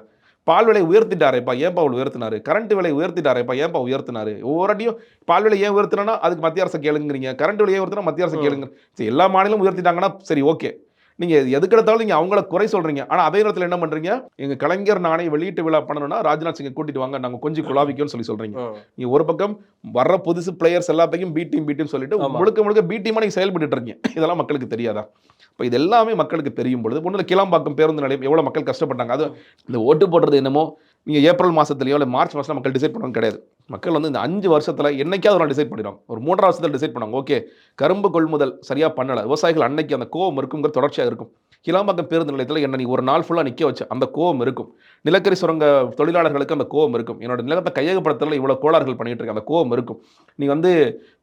பால் விலை உயர்த்திட்டாரேப்பா ஏன்பா அவள் உயர்த்தினாரு? கரண்ட் விலை உயர்த்திட்டாரேப்பா ஏன்பா உயர்த்தினாரு? ஒவ்வொருடையும் பால் விலை ஏன் உயர்த்தினா அதுக்கு மத்திய அரசு கேளுங்கிறீங்க. கரண்ட் விலை ஏன் உயர்த்தினா மத்திய அரசு. கேளுங்க. சரி எல்லா மாநிலமும் உயர்த்திட்டாங்கன்னா சரி ஓகே நீங்க எதுக்கு எடுத்தாலும் நீங்க அவங்கள குறை சொல்றீங்க. ஆனா அதே நேரத்தில் என்ன பண்றீங்க? எங்க கலைஞர் நாணை வெளியீட்டு விழா பண்ணணும்னா ராஜ்நாத் சிங்கை கூட்டிட்டு வாங்க நாங்க கொஞ்சம் குழாவிக்கோன்னு சொல்லி சொல்றீங்க. ம். நீங்க ஒரு பக்கம் வர்ற புதுசு பிளேயர்ஸ் எல்லாத்தையும் பி டீம் பி டீம் சொல்லிட்டு. முழுக்க முழுக்க பி டீமா நீங்க செயல்பட்டு இருக்கீங்க. இதெல்லாம் மக்களுக்கு தெரியாதா? இப்போ இது எல்லாமே மக்களுக்கு தெரியும் பொழுது ஒன்றும் கிளம்பாக்கம் பேருந்து நிலையம் எவ்வளவு மக்கள் கஷ்டப்பட்டாங்க. அது இந்த ஓட்டு போடுறது என்னமோ நீங்க ஏப்ரல் மாசத்துலயோ இல்லை மார்ச் மாசத்துல மக்கள் டிசைட் பண்ணுவாங்க கிடையாது. மக்கள் வந்து இந்த அஞ்சு வருஷத்துல என்னைக்காவது ஒரு நாள் டிசைட் பண்ணிடுவாங்க. ஒரு மூன்றாவது வருஷத்துல டிசைட் பண்ணுவாங்க. ஓகே கரும்பு கொள்முதல் சரியா பண்ணல. விவசாயிகள் அன்னைக்கு அந்த கோவம் இருக்குங்கிற தொடர்ச்சியாக இருக்கும். கிளாம்பாக்கம் பேருந்து நிலையத்தில் என்ன நீ ஒரு நாள் ஃபுல்லாக நிற்க வச்ச அந்த கோவம் இருக்கும். நிலக்கரி சுரங்க தொழிலாளர்களுக்கு அந்த கோவம் இருக்கும். என்னோட நிலத்தை கையகப்படுத்தல இவ்வளோ கோளாறுகள் பண்ணிட்டு இருக்க அந்த கோவம் இருக்கும். நீ வந்து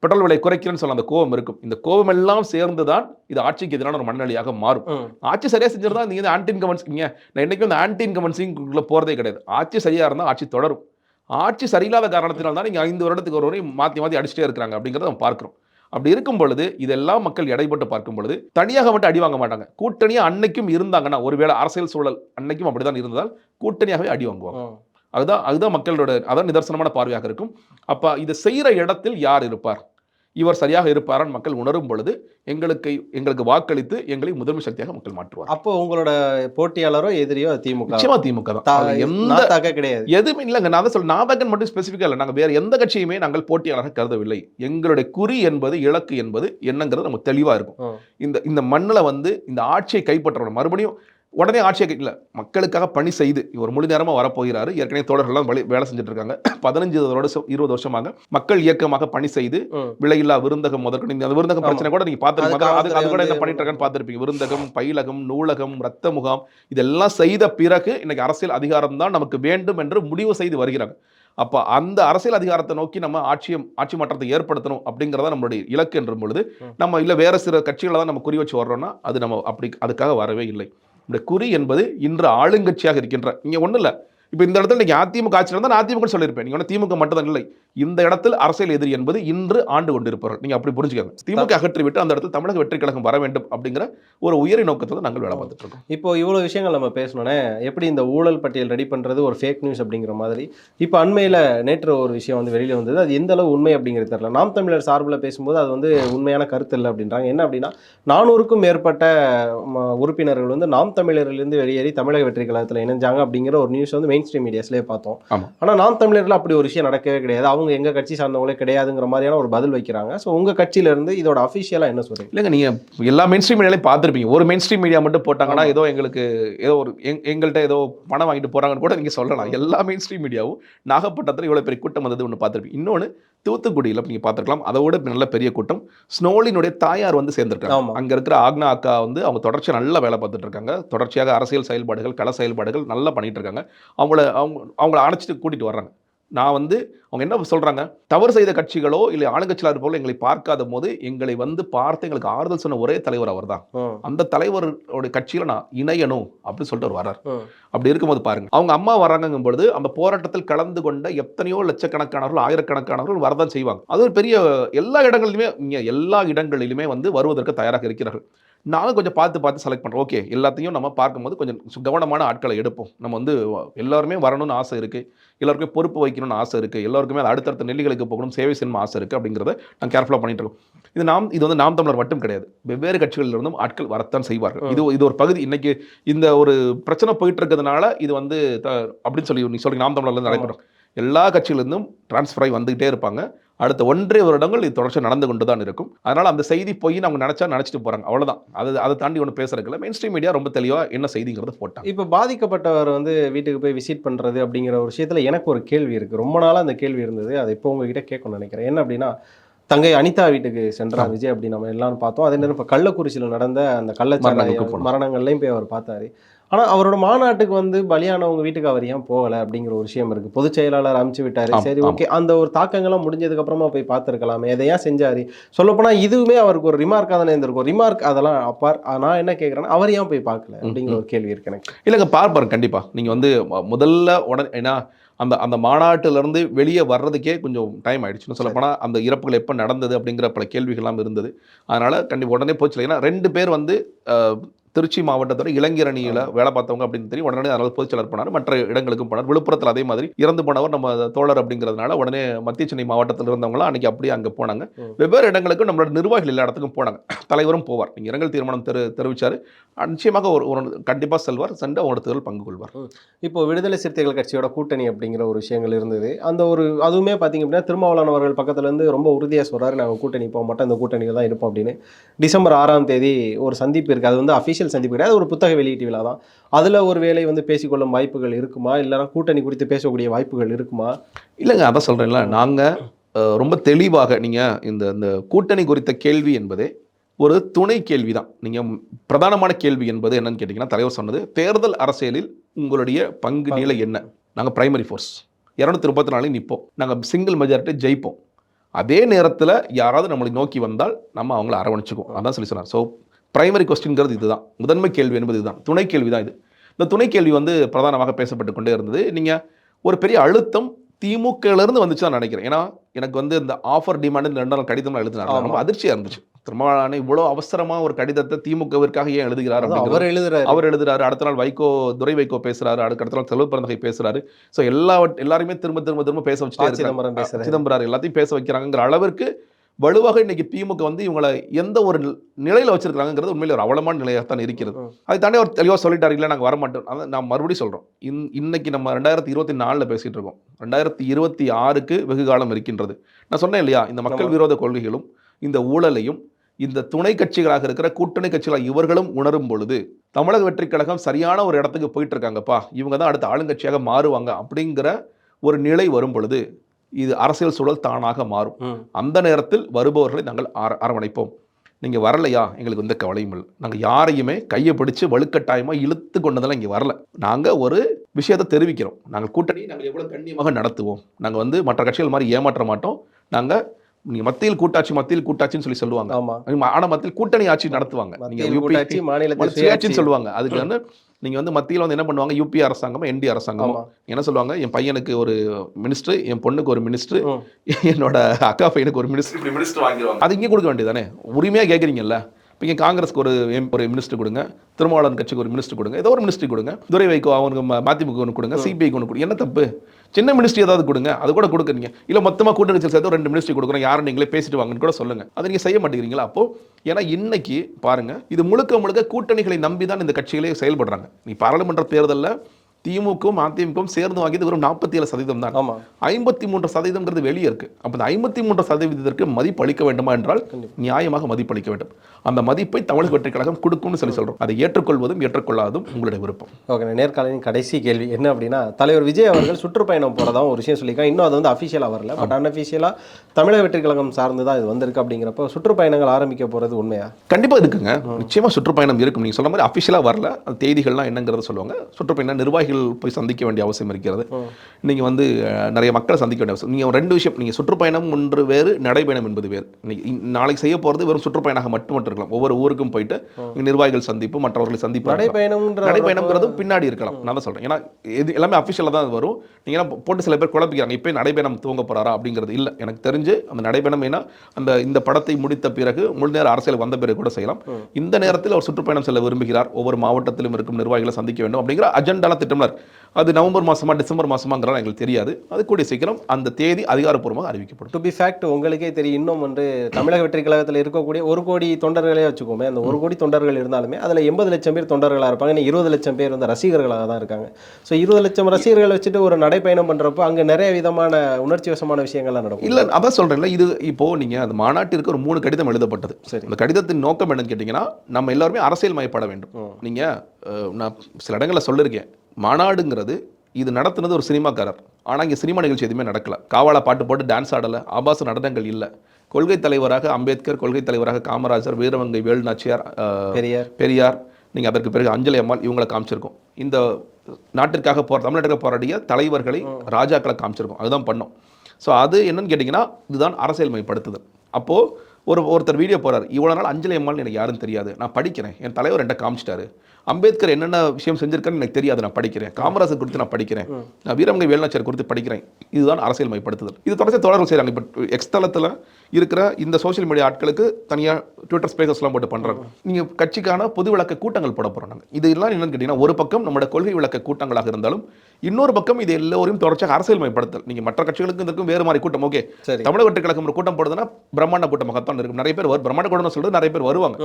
பெட்ரோல் விலை குறைக்கிறேன்னு சொல்ல அந்த கோவம் இருக்கும். இந்த கோவம் எல்லாம் சேர்ந்து தான் இது ஆட்சிக்கு எதிரான ஒரு மனநிலையாக மாறும். ஆட்சி சரியா செஞ்சிருந்தா நீங்க வந்து ஆன்டி இன்கமன்சிங்க நான் என்னைக்கும் இந்த ஆன்டி இன்கமன்சிங்குள்ள போறதே கிடையாது. ஆட்சி சரியா இருந்தா ஆட்சி தொடரும். ஆட்சி சரியில்லாத காரணத்தினால தான் நீங்க ஐந்து வருடத்துக்கு ஒரு முறை மாத்தி மாத்தி அடிச்சுட்டே இருக்காங்க அப்படிங்கிறத நம்ம பார்க்கிறோம். அப்படி இருக்கும் பொழுது இதெல்லாம் மக்கள் எடைப்பட்டு பார்க்கும் பொழுது தனியாக மட்டும் அடி வாங்க மாட்டாங்க. கூட்டணியா அன்னைக்கும் இருந்தாங்கன்னா ஒருவேளை அரசியல் சூழல் அன்னைக்கும் அப்படிதான் இருந்ததால் கூட்டணியாகவே அடி வாங்குவாங்க. அதுதான் அதுதான் மக்களோட அதான் நிதர்சனமான பார்வையாக இருக்கும். அப்ப இதை செய்யற இடத்தில் யார் இருப்பார்? இவர் சரியாக இருப்பாரான்னு மக்கள் உணரும் பொழுது எங்களுக்கு எங்களுக்கு வாக்களித்து எங்களை முதன்மை சக்தியாக மக்கள் மாற்றுவார் அப்போ உங்களோட போட்டியாளரோ எதிரியோ திமுக. நிச்சயமா திமுக தான். எந்த நாத்தாக்க கிடையாது. எதுவுமே இல்லைங்க. நான் தான் சொல்ல நாதகன் மட்டும் ஸ்பெசிஃபிக்காக இல்லை. நாங்கள் வேற எந்த கட்சியுமே நாங்கள் போட்டியாளராக கருதவில்லை. எங்களுடைய குறி என்பது இலக்கு என்பது என்னங்கிறது நமக்கு தெளிவாக இருக்கும். இந்த இந்த மண்ணில் வந்து இந்த ஆட்சியை கைப்பற்றணும். மறுபடியும் உடனே ஆட்சியை கை- இல்ல மக்களுக்காக பணி செய்து இவர் முழு நேரமா வரப்போகிறாரு. ஏற்கனவே தோழர்கள்லாம் வழி- வேலை செஞ்சுட்டு இருக்காங்க பதினஞ்சு வருஷம் இருபது வருஷமாக மக்கள் இயக்கமாக பணி செய்து. விலையில்லா விருந்தகம் முதற்கொண்டு இந்த அந்த விருந்தகம். பிரச்சனை கூட நீங்க பார்த்துருப்பீங்க. அது கூட என்ன பண்ணிட்டு இருக்கான்னு பார்த்துருப்பீங்க. விருந்தகம் பயிலகம் நூலகம் ரத்த முகாம் இதெல்லாம் செய்த பிறகு இன்னைக்கு அரசியல் அதிகாரம் தான் நமக்கு வேண்டும் என்று முடிவு செய்து வருகிறாங்க. அப்ப அந்த அரசியல் அதிகாரத்தை நோக்கி நம்ம ஆட்சியை ஆட்சி மாற்றத்தை ஏற்படுத்தணும் அப்படிங்கிறதா நம்மளுடைய இலக்கு என்ற பொழுது. நம்ம இல்ல வேற சில கட்சிகளை தான் நம்ம குறி வச்சு வர்றோம்னா அது நம்ம அப்படி அதுக்காக வரவே இல்லை. இந்த குறி என்பது இன்று ஆளுங்கட்சியாக இருக்கின்ற இங்கே ஒண்ணும் இல்ல இப்போ இந்த இடத்துல நீங்கள் அதிமுக ஆட்சி இருந்தால் நான் அதிமுக சொல்லியிருப்பேன். நீங்கள் திமுக மட்டும்தான் இல்லை. இந்த இடத்தில் அரசியல் எதிரி என்பது இன்று ஆண்டு கொண்டிருப்பார்கள் நீங்கள் அப்படி புரிஞ்சுக்கோங்க. திமுக அகற்றி விட்டு அந்த இடத்துல தமிழக வெற்றி கழகம் வர வேண்டும் அப்படிங்கிற ஒரு உயரிய நோக்கத்தை நாங்கள் வேலை பார்த்துட்டு இருக்கோம். இப்போ இவ்வளோ விஷயங்கள் நம்ம பேசணுன்னே எப்படி இந்த ஊழல் பட்டியல் ரெடி பண்ணுறது ஒரு ஃபேக் நியூஸ் அப்படிங்கிற மாதிரி? இப்போ அண்மையில் நேற்று ஒரு விஷயம் வந்து வெளியில் வந்தது. அது எந்த அளவு உண்மை அப்படிங்கிறது தெரியல. நாம் தமிழர் சார்பில் பேசும்போது அது வந்து உண்மையான கருத்து இல்லை அப்படின்றாங்க. என்ன அப்படின்னா நானூறுக்கும் மேற்பட்ட உறுப்பினர்கள் வந்து நாம் தமிழர்லேருந்து வெளியேறி தமிழக வெற்றி கழகத்தில் இணைஞ்சாங்க அப்படிங்கிற ஒரு நியூஸ் வந்து மெயின் மெயின் ஸ்ட்ரீம் மீடியாஸ்லேயே பார்த்தோம். ஆமா. ஆனா நாம் தமிழர்ல அப்படி ஒரு விஷயம் நடக்கவே கிடையாது. அவங்க எங்க கட்சி சார்ந்தவங்களே கிடையாதுங்கிற மாதிரியான ஒரு பதில் வைக்கிறாங்க. ஸோ உங்க கட்சியில இருந்து இதோட அஃபிஷியலா என்ன சொல்றீங்க? இல்லைங்க நீங்க எல்லா மெயின் ஸ்ட்ரீம் மீடியாலையும் பார்த்துருப்பீங்க. ஒரு மெயின் ஸ்ட்ரீம் மீடியா மட்டும் போட்டாங்கன்னா ஏதோ எங்களுக்கு ஏதோ ஒரு எங் எங்கள்கிட்ட ஏதோ பணம் வாங்கிட்டு போறாங்கன்னு கூட நீங்க சொல்லலாம். எல்லா மெயின் ஸ்ட்ரீம் மீடியாவும் நாகப்பட்டினத்தில் இவ்வளவு பெரிய கூட்டம் வந்தது ஒன்று பார்த்துருப்பீங்க. இன்னொன்று தூத்துக்குடியில் நீங்க பார்த்துருக்கலாம். அதை விட நல்ல பெரிய கூட்டம். ஸ்னோலினுடைய தாயார் வந்து சேர்ந்திருக்காங்க. அங்க இருக்கிற ஆக்னா அக்கா வந்து அவங்க தொடர்ச்சியாக நல்ல வேலை பார்த்துட்டு இருக்காங்க. தொடர்ச்சியாக அரசியல் செயல்பாடுகள் கள செயல்பாடுகள் நல்லா பண்ணிட்டு இருக்காங்க. அவங்கள அவங்க அவங்கள அணைச்சிட்டு கூட்டிட்டு வர்றாங்க. நான் வந்து அவங்க என்ன சொல்றாங்க? தவறு செய்த கட்சிகளோ இல்லை ஆளுங்கட்சியாளர் இருப்பவர்களோ எங்களை பார்க்காத போது எங்களை வந்து பார்த்து எங்களுக்கு ஆறுதல் சொன்ன ஒரே தலைவர் அவர்தான். ம், அந்த தலைவரோட கட்சியில நான் இணையணும் அப்படின்னு சொல்லிட்டு அவர் வர்றார். அப்படி இருக்கும்போது பாருங்க. அவங்க அம்மா வராங்கங்கும் பொழுது அந்த போராட்டத்தில் கலந்து கொண்ட எத்தனையோ லட்சக்கணக்கானவர்கள் ஆயிரக்கணக்கானவர்கள் வரதான் செய்வாங்க. அது ஒரு பெரிய எல்லா இடங்களிலுமே இங்க எல்லா இடங்களிலுமே வந்து வருவதற்கு தயாராக இருக்கிறார்கள். நாங்கள் கொஞ்சம் பார்த்து பார்த்து செலக்ட் பண்ணுறோம் ஓகே எல்லாத்தையும் நம்ம பார்க்கும்போது கொஞ்சம் கவனமான ஆட்களை எடுப்போம். நம்ம வந்து எல்லாருமே வரணும்னு ஆசை இருக்குது எல்லாருக்குமே பொறுப்பு வைக்கணும்னு ஆசை இருக்குது எல்லாருக்குமே அது அடுத்தடுத்த நெல்லிகளுக்கு போகணும் சேவை செய்யணும் ஆசை இருக்குது அப்படிங்கிறத நாங்கள் கேர்ஃபுல்லாக பண்ணிட்டு இருக்கோம். இது நாம் இது வந்து நாம் தமிழர் மட்டும் கிடையாது. வெவ்வேறு கட்சிகளில் இருந்தும் ஆட்கள் வரத்தான் செய்வார்கள். இது இது ஒரு பகுதி. இன்னைக்கு இந்த ஒரு பிரச்சனை போயிட்டு இருக்கிறதுனால இது வந்து அப்படின்னு சொல்லி நீ சொல்றீங்க நாம் தமிழர்ல இருந்து நடைபெறும் எல்லா கட்சியிலிருந்தும் டிரான்ஸ்ஃபர் ஆகி வந்துகிட்டே இருப்பாங்க. அடுத்த ஒன்றரை வருடங்கள் இது தொடர்ச்சி நடந்து கொண்டு தான் இருக்கும். அதனால அந்த செய்தி போய் அவங்க நினைச்சா நினைச்சிட்டு போறாங்க. அவ்வளவுதான். அது அதை தாண்டி ஒன்று பேசுறதுல மெயின் ஸ்ட்ரீம் மீடியா ரொம்ப தெளிவா என்ன செய்திங்கிறத போட்டாங்க. இப்போ பாதிக்கப்பட்டவர் வந்து வீட்டுக்கு போய் விசிட் பண்றது அப்படிங்கிற ஒரு விஷயத்துல எனக்கு ஒரு கேள்வி இருக்கு. ரொம்ப நாளா அந்த கேள்வி இருந்தது. அதை இப்போ உங்ககிட்ட கேட்கணும்னு நினைக்கிறேன். என்ன அப்படின்னா தங்கை அனிதா வீட்டுக்கு சென்றார் விஜய் அப்படி நம்ம எல்லாரும் பார்த்தோம். அதே நேரம் இப்போ கள்ளக்குறிச்சியில் நடந்த அந்த கள்ளச்சாராய. மரணங்கள்லையும் போய் அவர் பார்த்தாரு. ஆனா அவரோட மாநாட்டுக்கு வந்து பலியானவங்க வீட்டுக்கு அவர் ஏன் போகல அப்படிங்கிற ஒரு விஷயம் இருக்கு. பொதுச் செயலாளர் அனுப்பிச்சு விட்டாரு. சரி. ஓகே. அந்த ஒரு தாக்கங்கள்லாம் முடிஞ்சதுக்கு அப்புறமா போய் பார்த்துருக்கலாமே. எதை ஏன் செஞ்சாரு? சொல்லப்போனா இதுவுமே அவருக்கு ஒரு ரிமார்க்காக தானே இருந்திருக்கும். ரிமார்க் அதெல்லாம் அப்பார். நான் என்ன கேட்குறேன்னா அவர் ஏன் போய் பார்க்கல அப்படிங்கிற ஒரு கேள்வி இருக்கு எனக்கு. இல்லைங்க பார்ப்பாரு கண்டிப்பா. நீங்க வந்து முதல்ல உடனே ஏன்னா அந்த அந்த மாநாட்டுல இருந்து வெளியே வர்றதுக்கே கொஞ்சம் டைம் ஆயிடுச்சுன்னு சொல்ல போனா அந்த இறப்புகள் எப்போ நடந்தது அப்படிங்கிற பல கேள்விகள்லாம் இருந்தது. அதனால கண்டிப்பா உடனே போச்சு. ஏன்னா ரெண்டு பேர் வந்து திருச்சி மாவட்டத்தோட இளைஞர் அணியில வேலை பார்த்தவங்க அப்படின்னு தெரியும். உடனே அதனால பொதுச்செயலர் போனார். மற்ற இடங்களுக்கும் போனார். விழுப்புரத்தில் அதே மாதிரி இறந்து போனவர் நம்ம தோழர் அப்படிங்கிறதுனால உடனே மத்திய சென்னை மாவட்டத்தில் இருந்தவங்களாம் அன்னைக்கு அப்படியே அங்கே போனாங்க. வெவ்வேறு இடங்களுக்கும் நம்மளோட நிர்வாகிகள் எல்லா இடத்துக்கும் போனாங்க. தலைவரும் போவார். நீங்க இரங்கல் தீர்மானம் தெரு தெரிவிச்சாரு. நிச்சயமாக ஒரு ஒரு கண்டிப்பாக செல்வார். சென்று அவங்களோட பங்கு கொள்வார். இப்போ விடுதலை சிறுத்தைகள் கட்சியோட கூட்டணி அப்படிங்கிற ஒரு விஷயங்கள் இருந்தது. அந்த ஒரு அதுவுமே பார்த்தீங்க அப்படின்னா திருமாவளவன் அவர்கள் பக்கத்துல இருந்து ரொம்ப உறுதியாக சொல்றாரு. நாங்கள் கூட்டணி போக மாட்டோம். இந்த கூட்டணியில் தான் இருப்போம் அப்படின்னு. டிசம்பர் ஆறாம் தேதி ஒரு சந்திப்பு இருக்குது அது வந்து அஃபிஷியல் சந்திப்பு கிடையாது. ஒரு புத்தக வெளியீட்டு விழா தான். அதில் ஒரு வேளை வந்து பேசிக்கொள்ளும் வாய்ப்புகள் இருக்குமா? இல்லைன்னா கூட்டணி குறித்து பேசக்கூடிய வாய்ப்புகள் இருக்குமா? இல்லைங்க அதான் சொல்கிறேன்ல நாங்கள் ரொம்ப தெளிவாக நீங்கள் இந்த இந்த கூட்டணி குறித்த கேள்வி என்பதே ஒரு துணை கேள்வி தான். நீங்கள் பிரதானமான கேள்வி என்பது என்னன்னு கேட்டிங்கன்னா தலைவர் சொன்னது தேர்தல் அரசியலில் உங்களுடைய பங்கு நிலை என்ன? நாங்கள் பிரைமரி ஃபோர்ஸ் இரநூத்தி முப்பத்தி நாலு நிற்போம் நாங்கள் சிங்கிள் மெஜாரிட்டி ஜெயிப்போம். அதே நேரத்தில் யாராவது நம்மளை நோக்கி வந்தால் நம்ம அவங்கள அரவணைச்சுக்குவோம். அதான் சொல்லி சொன்னார். ஸோ பிரைமரி கொஸ்டின்ங்கிறது இதுதான். முதன்மை கேள்வி என்பது இதுதான். துணை கேள்வி தான் இது. இந்த துணை கேள்வி வந்து பிரதானமாக பேசப்பட்டு கொண்டே இருந்தது. நீங்கள் ஒரு பெரிய அழுத்தம் திமுகல இருந்து வந்துச்சு தான் நினைக்கிறேன். ஏன்னா எனக்கு வந்து இந்த ஆஃபர் டிமாண்ட் ரெண்டு நாள் கடிதம் எழுதினார் ஆமா. ரொம்ப அதிர்ச்சியா இருந்துச்சு. திருமாவளவன் இவ்வளோ அவசரமா ஒரு கடிதத்தை திமுகவிற்காக ஏன் எழுதுகிறார் அவர் எழுதுறாரு. அவர் எழுதுறாரு. அடுத்த நாள் வைகோ துரை வைகோ பேசுறாரு. அடுத்த அடுத்த நாள் செல்வ பிறந்தகை பேசுறாரு. ஸோ எல்லா எல்லாருமே திரும்ப திரும்ப திரும்ப பேச ப. வச்சுட்டே சிதம்பரம் பேசுறாரு. சிதம்பரம் எல்லாத்தையும் பேச வைக்கிறாங்கிற அளவிற்கு வலுவாக இன்னைக்கு திமுக வந்து இவங்களை எந்த ஒரு நில- நிலையில வச்சிருக்காங்கிறது உண்மையில ஒரு அவலமான நிலையாகத்தான் இருக்கிறது. அதை தாண்டி அவர் தெளிவாக சொல்லிட்டாரு இல்லை நாங்கள் வரமாட்டோம். அதான் நான் மறுபடியும் சொல்கிறோம் இன் இன்னைக்கு நம்ம ரெண்டாயிரத்தி இருபத்தி நாலில் பேசிகிட்டு இருக்கோம். ரெண்டாயிரத்தி இருபத்தி ஆறுக்கு வெகு காலம் இருக்கின்றது. நான் சொன்னேன் இல்லையா இந்த மக்கள். விரோத கொள்கைகளும் இந்த ஊழலையும் இந்த துணை கட்சிகளாக இருக்கிற கூட்டணி கட்சிகளாக இவர்களும் உணரும் பொழுது தமிழக வெற்றிக் கழகம் சரியான ஒரு இடத்துக்கு போயிட்டு இருக்காங்கப்பா. இவங்க தான் அடுத்த ஆளுங்கட்சியாக மாறுவாங்க அப்படிங்கிற ஒரு நிலை வரும் பொழுது இது அரசியல் சூழல் தானாக மாறும். அந்த நேரத்தில் வருபவர்களை நாங்கள் அரவணைப்போம். நீங்கள் வரலையா? எங்களுக்கு எந்த கவலையும் இல்லை. நாங்கள் யாரையுமே கையை பிடிச்சு வலுக்கட்டாயமாக இழுத்து கொண்டதெல்லாம் இங்கே வரல. நாங்கள் ஒரு விஷயத்தை தெரிவிக்கிறோம். நாங்கள் கூட்டணி நாங்கள் எவ்வளோ கண்ணியமாக நடத்துவோம். நாங்கள் வந்து மற்ற கட்சிகள் மாதிரி ஏமாற்ற மாட்டோம். நாங்கள் நீங்கள் மத்தியில் கூட்டாட்சி மத்தியில் கூட்டாட்சின்னு சொல்லி சொல்லுவாங்க. ஆமா. ஆனால் மத்தியில் கூட்டணி ஆட்சி நடத்துவாங்க. நீங்கள் சொல்லுவாங்க. அதுக்கு வந்து நீங்கள் வந்து மத்தியில் வந்து என்ன பண்ணுவாங்க? யூபி அரசாங்கம் என்டி அரசாங்கம் ஆமா. என்ன சொல்லுவாங்க? என் பையனுக்கு ஒரு மினிஸ்டர் என் பொண்ணுக்கு ஒரு மினிஸ்டர். என்னோட அக்கா பையனுக்கு ஒரு மினிஸ்டர் இப்படி மினிஸ்டர் வாங்கிடுவாங்க. அது இங்கே கொடுக்க வேண்டியதானே உரிமையாக கேட்குறீங்கல்ல இப்போ இங்கே காங்கிரஸ்க்கு ஒரு எம் ஒரு மினிஸ்டர் கொடுங்க திருமாவளவன் கட்சிக்கு ஒரு மினிஸ்டர் கொடுங்க ஏதோ ஒரு மினிஸ்டர் கொடுங்க. துரை வைகோ அவனுக்கு மதிமுக ஒன்று கொடுங்க சிபிஐக்கு ஒன்று கொடுங்க என்ன தப்பு? சின்ன மினிஸ்ட்ரி ஏதாவது கொடுங்க அது கூட கொடுக்குறீங்க இல்லை மொத்தமாக கூட்டணி கட்சி சேர்த்து ஒரு ரெண்டு மினிஸ்ட்ரி கொடுக்குறோம் யாரும் நீங்களே பேசிட்டு வாங்கன்னு கூட சொல்லுங்க. அதை நீங்கள் செய்ய மாட்டேங்கிறீங்களா அப்போ? ஏன்னா இன்னைக்கு பாருங்க இது முழுக்க முழுக்க கூட்டணிகளை நம்பி தான் இந்த கட்சிகளே செயல்படுறாங்க. நீ பாராளுமன்ற தேர்தலில் திமுகவும் அதிமுகவும் சேர்ந்து வாங்கியது வெறும் நாற்பத்தி ஏழு சதவீதம் தான். ஆமா. ஐம்பத்தி மூன்று சதவீதம்ங்கிறது வெளியே இருக்கு. அப்போ இந்த ஐம்பத்தி மூன்று சதவீதத்திற்கு மதிப்பு அளிக்க வேண்டுமா என்றால் நியாயமாக மதிப்பளிக்க வேண்டும். அந்த மதிப்பை தமிழக வெற்றி கழகம் கொடுக்கும்னு சொல்லி சொல்றோம். அதை ஏற்றுக்கொள்வதும் ஏற்றுக்கொள்ளாததும் உங்களுடைய விருப்பம். ஓகே நேர்காணலின் கடைசி கேள்வி என்ன அப்படின்னா தலைவர் விஜய் அவர்கள் சுற்றுப்பயணம் போறதாவும் ஒரு விஷயம் சொல்லியிருக்காங்க. இன்னும் அது வந்து அஃபிஷியலாக வரல. பட் அன்அஃபிஷியலாக தமிழக வெற்றி கழகம் சார்ந்து தான் இது வந்திருக்கு அப்படிங்கிறப்போ சுற்றுப்பயணங்கள் ஆரம்பிக்க போறது உண்மையா? கண்டிப்பா இருக்குங்க. நிச்சயமா சுற்றுப்பயணம் இருக்கும். நீங்க சொல்ற மாதிரி அஃபிஷியலா வரல. அந்த தேதிகள்லாம் என்னங்கிறத சொல்லுவாங்க. சுற்றுப்பயணம் நிர்வாகிகள் போய் சந்திக்க வேண்டிய அவசியம் இருக்கிறது. நீங்க வந்து நிறைய மக்களை சந்திக்க வேண்டிய அவசியம். நீங்க ரெண்டு விஷயம் நீங்க சுற்றுப்பயணம் ஒன்று வேறு நடைபயணம் என்பது வேறு. இன்னைக்கு நாளைக்கு செய்ய போறது வெறும் சுற்றுப்பயணமாக மட்டும் மட்டும் இருக்கலாம். ஒவ்வொரு ஊருக்கும் போயிட்டு நிர்வாகிகள் சந்திப்பு மற்றவர்களை சந்திப்பு. நடைப்பயணம்ன்ற நடைபயணம்ங்கிறது பின்னாடி இருக்கலாம். நான் தான் சொல்றேன். ஏன்னா இது எல்லாமே அஃபிஷியலாக தான் வரும். நீங்க எல்லாம் போட்டு சில பேர் குழப்பிக்கிறாங்க. இப்போ நடைபயணம் துவங்க போறாரா அப்படிங்கிறது இல்லை. எனக்கு தெரிஞ்சு அந்த நடைபயணம் ஏன்னா அந்த இந்த படத்தை முடித்த பிறகு முழு நேர அரசியல் வந்த பிறகு கூட செய்யலாம். இந்த நேரத்தில் அவர் சுற்றுப்பயணம் செல்ல விரும்புகிறார். ஒவ்வொரு மாவட்டத்திலும் இருக்கும் நிர்வாகிகளை சந்திக்க வேண்டும் அப்படிங்கிற அஜெண்டால திட்டம்லாம் இருக்கு. அது நவம்பர் மாசமா டிசம்பர் மாசமாங்கிறது எங்களுக்கு தெரியாது. அது கூடிய சீக்கிரம் அந்த தேதி அதிகாரப்பூர்வமாக அறிவிக்கப்படும். டு பி ஃபேக்ட் உங்களுக்கே தெரியும். இன்னும் வந்து தமிழக வெற்றி கழகத்தில் இருக்கக்கூடிய ஒரு கோடி தொண்டர்களே வச்சுக்கோமே அந்த ஒரு கோடி தொண்டர்கள் இருந்தாலுமே அதில் எண்பது லட்சம் பேர் தொண்டர்களாக இருப்பாங்க. இன்னும் இருபது லட்சம் பேர் வந்து ரசிகர்களாக தான் இருக்காங்க. ஸோ இருபது லட்சம் ரசிகர்களை வச்சுட்டு ஒரு நடைப்பயணம் பண்ணுறப்போ அங்கே நிறைய விதமான உணர்ச்சி வசமான விஷயங்கள்லாம் நடக்கும். இல்ல அதான் சொல்றேன்ல இது இப்போ நீங்க அந்த மாநாட்டிற்கு ஒரு மூணு கடிதம் எழுதப்பட்டது. சரி. அந்த கடிதத்தின் நோக்கம் என்னன்னு கேட்டீங்கன்னா நம்ம எல்லாருமே அரசியல் மயப்பட வேண்டும். நீங்க அஹ், நான் சில இடங்கள்ல சொல்லியிருக்கேன் மாநாடுங்கிறது இது நடத்துனது ஒரு சினிமாக்காரர். ஆனா இங்க சினிமா நிகழ்ச்சி எதுவுமே நடக்கல. காவாலா பாட்டு போட்டு டான்ஸ் ஆடல. ஆபாச நடனங்கள் இல்ல. கொள்கை தலைவராக அம்பேத்கர் கொள்கை தலைவராக காமராஜர் வீரவங்கை வேலுநாச்சியார் பெரியார். பெரியார் நீங்கள் அதற்கு பிறகு அஞ்சலி அம்மாள் இவங்களை காமிச்சிருக்கோம். இந்த நாட்டிற்காக போற தமிழ்நாட்டுக்காக போராடிய தலைவர்களை ராஜாக்களை காமிச்சிருக்கோம். அதுதான் பண்ணோம். ஸோ அது என்னன்னு கேட்டிங்கன்னா இதுதான் அரசியல் மையப்படுத்துதல் அப்போது ஒரு ஒருத்தர் வீடியோ போறார். இவ்வளோ நாள் அஞ்சலி அம்மாள் எனக்கு யாரும் தெரியாது. நான் படிக்கிறேன். என் தலைவர் என்கிட்ட காமிச்சிட்டாரு. அம்பேத்கர் என்னென்ன விஷயம் செஞ்சிருக்கான்னு எனக்கு தெரியாது. நான் படிக்கிறேன். காமராஜர் குறித்து நான் படிக்கிறேன். நான் வீரமங்கை வேலுநாச்சியார் குறித்து படிக்கிறேன். இதுதான் அரசியல் மையப்படுத்துதல் இது தொடர்ச்சி தொடர்கள் செய்கிறாங்க இப்போ எக்ஸ் தளத்தில் இருக்கிற இந்த சோஷியல் மீடியா ஆட்களுக்கு தனியாக ட்விட்டர் ஸ்பேசஸ்லாம் போட்டு பண்ணுறாங்க நீங்கள் கட்சிக்கான பொது விளக்க கூட்டங்கள் போட போகிறோம் நாங்கள் இது எல்லாம் என்னன்னு கேட்டிங்கன்னா ஒரு பக்கம் நம்மளோட கொள்கை விளக்க கூட்டங்களாக இருந்தாலும் இன்னொரு பக்கம் இது எல்லோரையும் தொடர்ச்சியாக அரசியல் மையப்படுத்தல் நீங்கள் மற்ற கட்சிகளுக்கு இதற்கும் வேறு மாதிரி கூட்டம். ஓகே. தமிழக வெற்றி கழகம் ஒரு கூட்டம் போடுதுன்னா பிரம்மாண்ட கூட்டமாகத்தான் இருக்கும். நிறைய பேர் பிரம்மாண்ட கூட்டம் சொல்றது நிறைய பேர் வருவாங்க.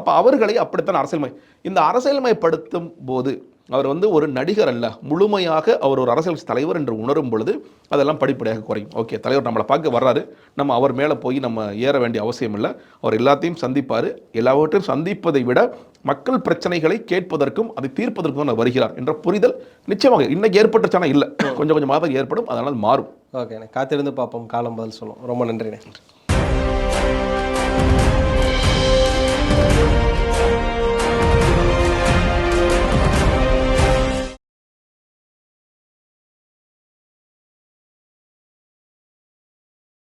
அப்ப அவர்களை அப்படித்தான் அரசியல்மை இந்த அரசியல்மைப்படுத்தும் போது அவர் வந்து ஒரு நடிகர் அல்ல. முழுமையாக அவர் ஒரு அரசியல் தலைவர் என்று உணரும் பொழுது அதெல்லாம் படிப்படியாக குறையும். ஓகே தலைவர் நம்மளை பார்க்க வர்றாரு. நம்ம அவர் மேலே போய் நம்ம ஏற வேண்டிய அவசியம் இல்லை. அவர் எல்லாத்தையும் சந்திப்பார். எல்லாவற்றையும் சந்திப்பதை விட மக்கள் பிரச்சனைகளை கேட்பதற்கும் அதை தீர்ப்பதற்கும் நான் வருகிறார் என்ற புரிதல் நிச்சயமாக இன்னைக்கு ஏற்பட்டுச்சானா இல்லை. கொஞ்சம் கொஞ்சமாக தான் ஏற்படும். அதனால் மாறும். ஓகேண்ணே காத்திருந்து பார்ப்போம். காலம் பதில் சொல்லுவோம் ரொம்ப நன்றி நன்றி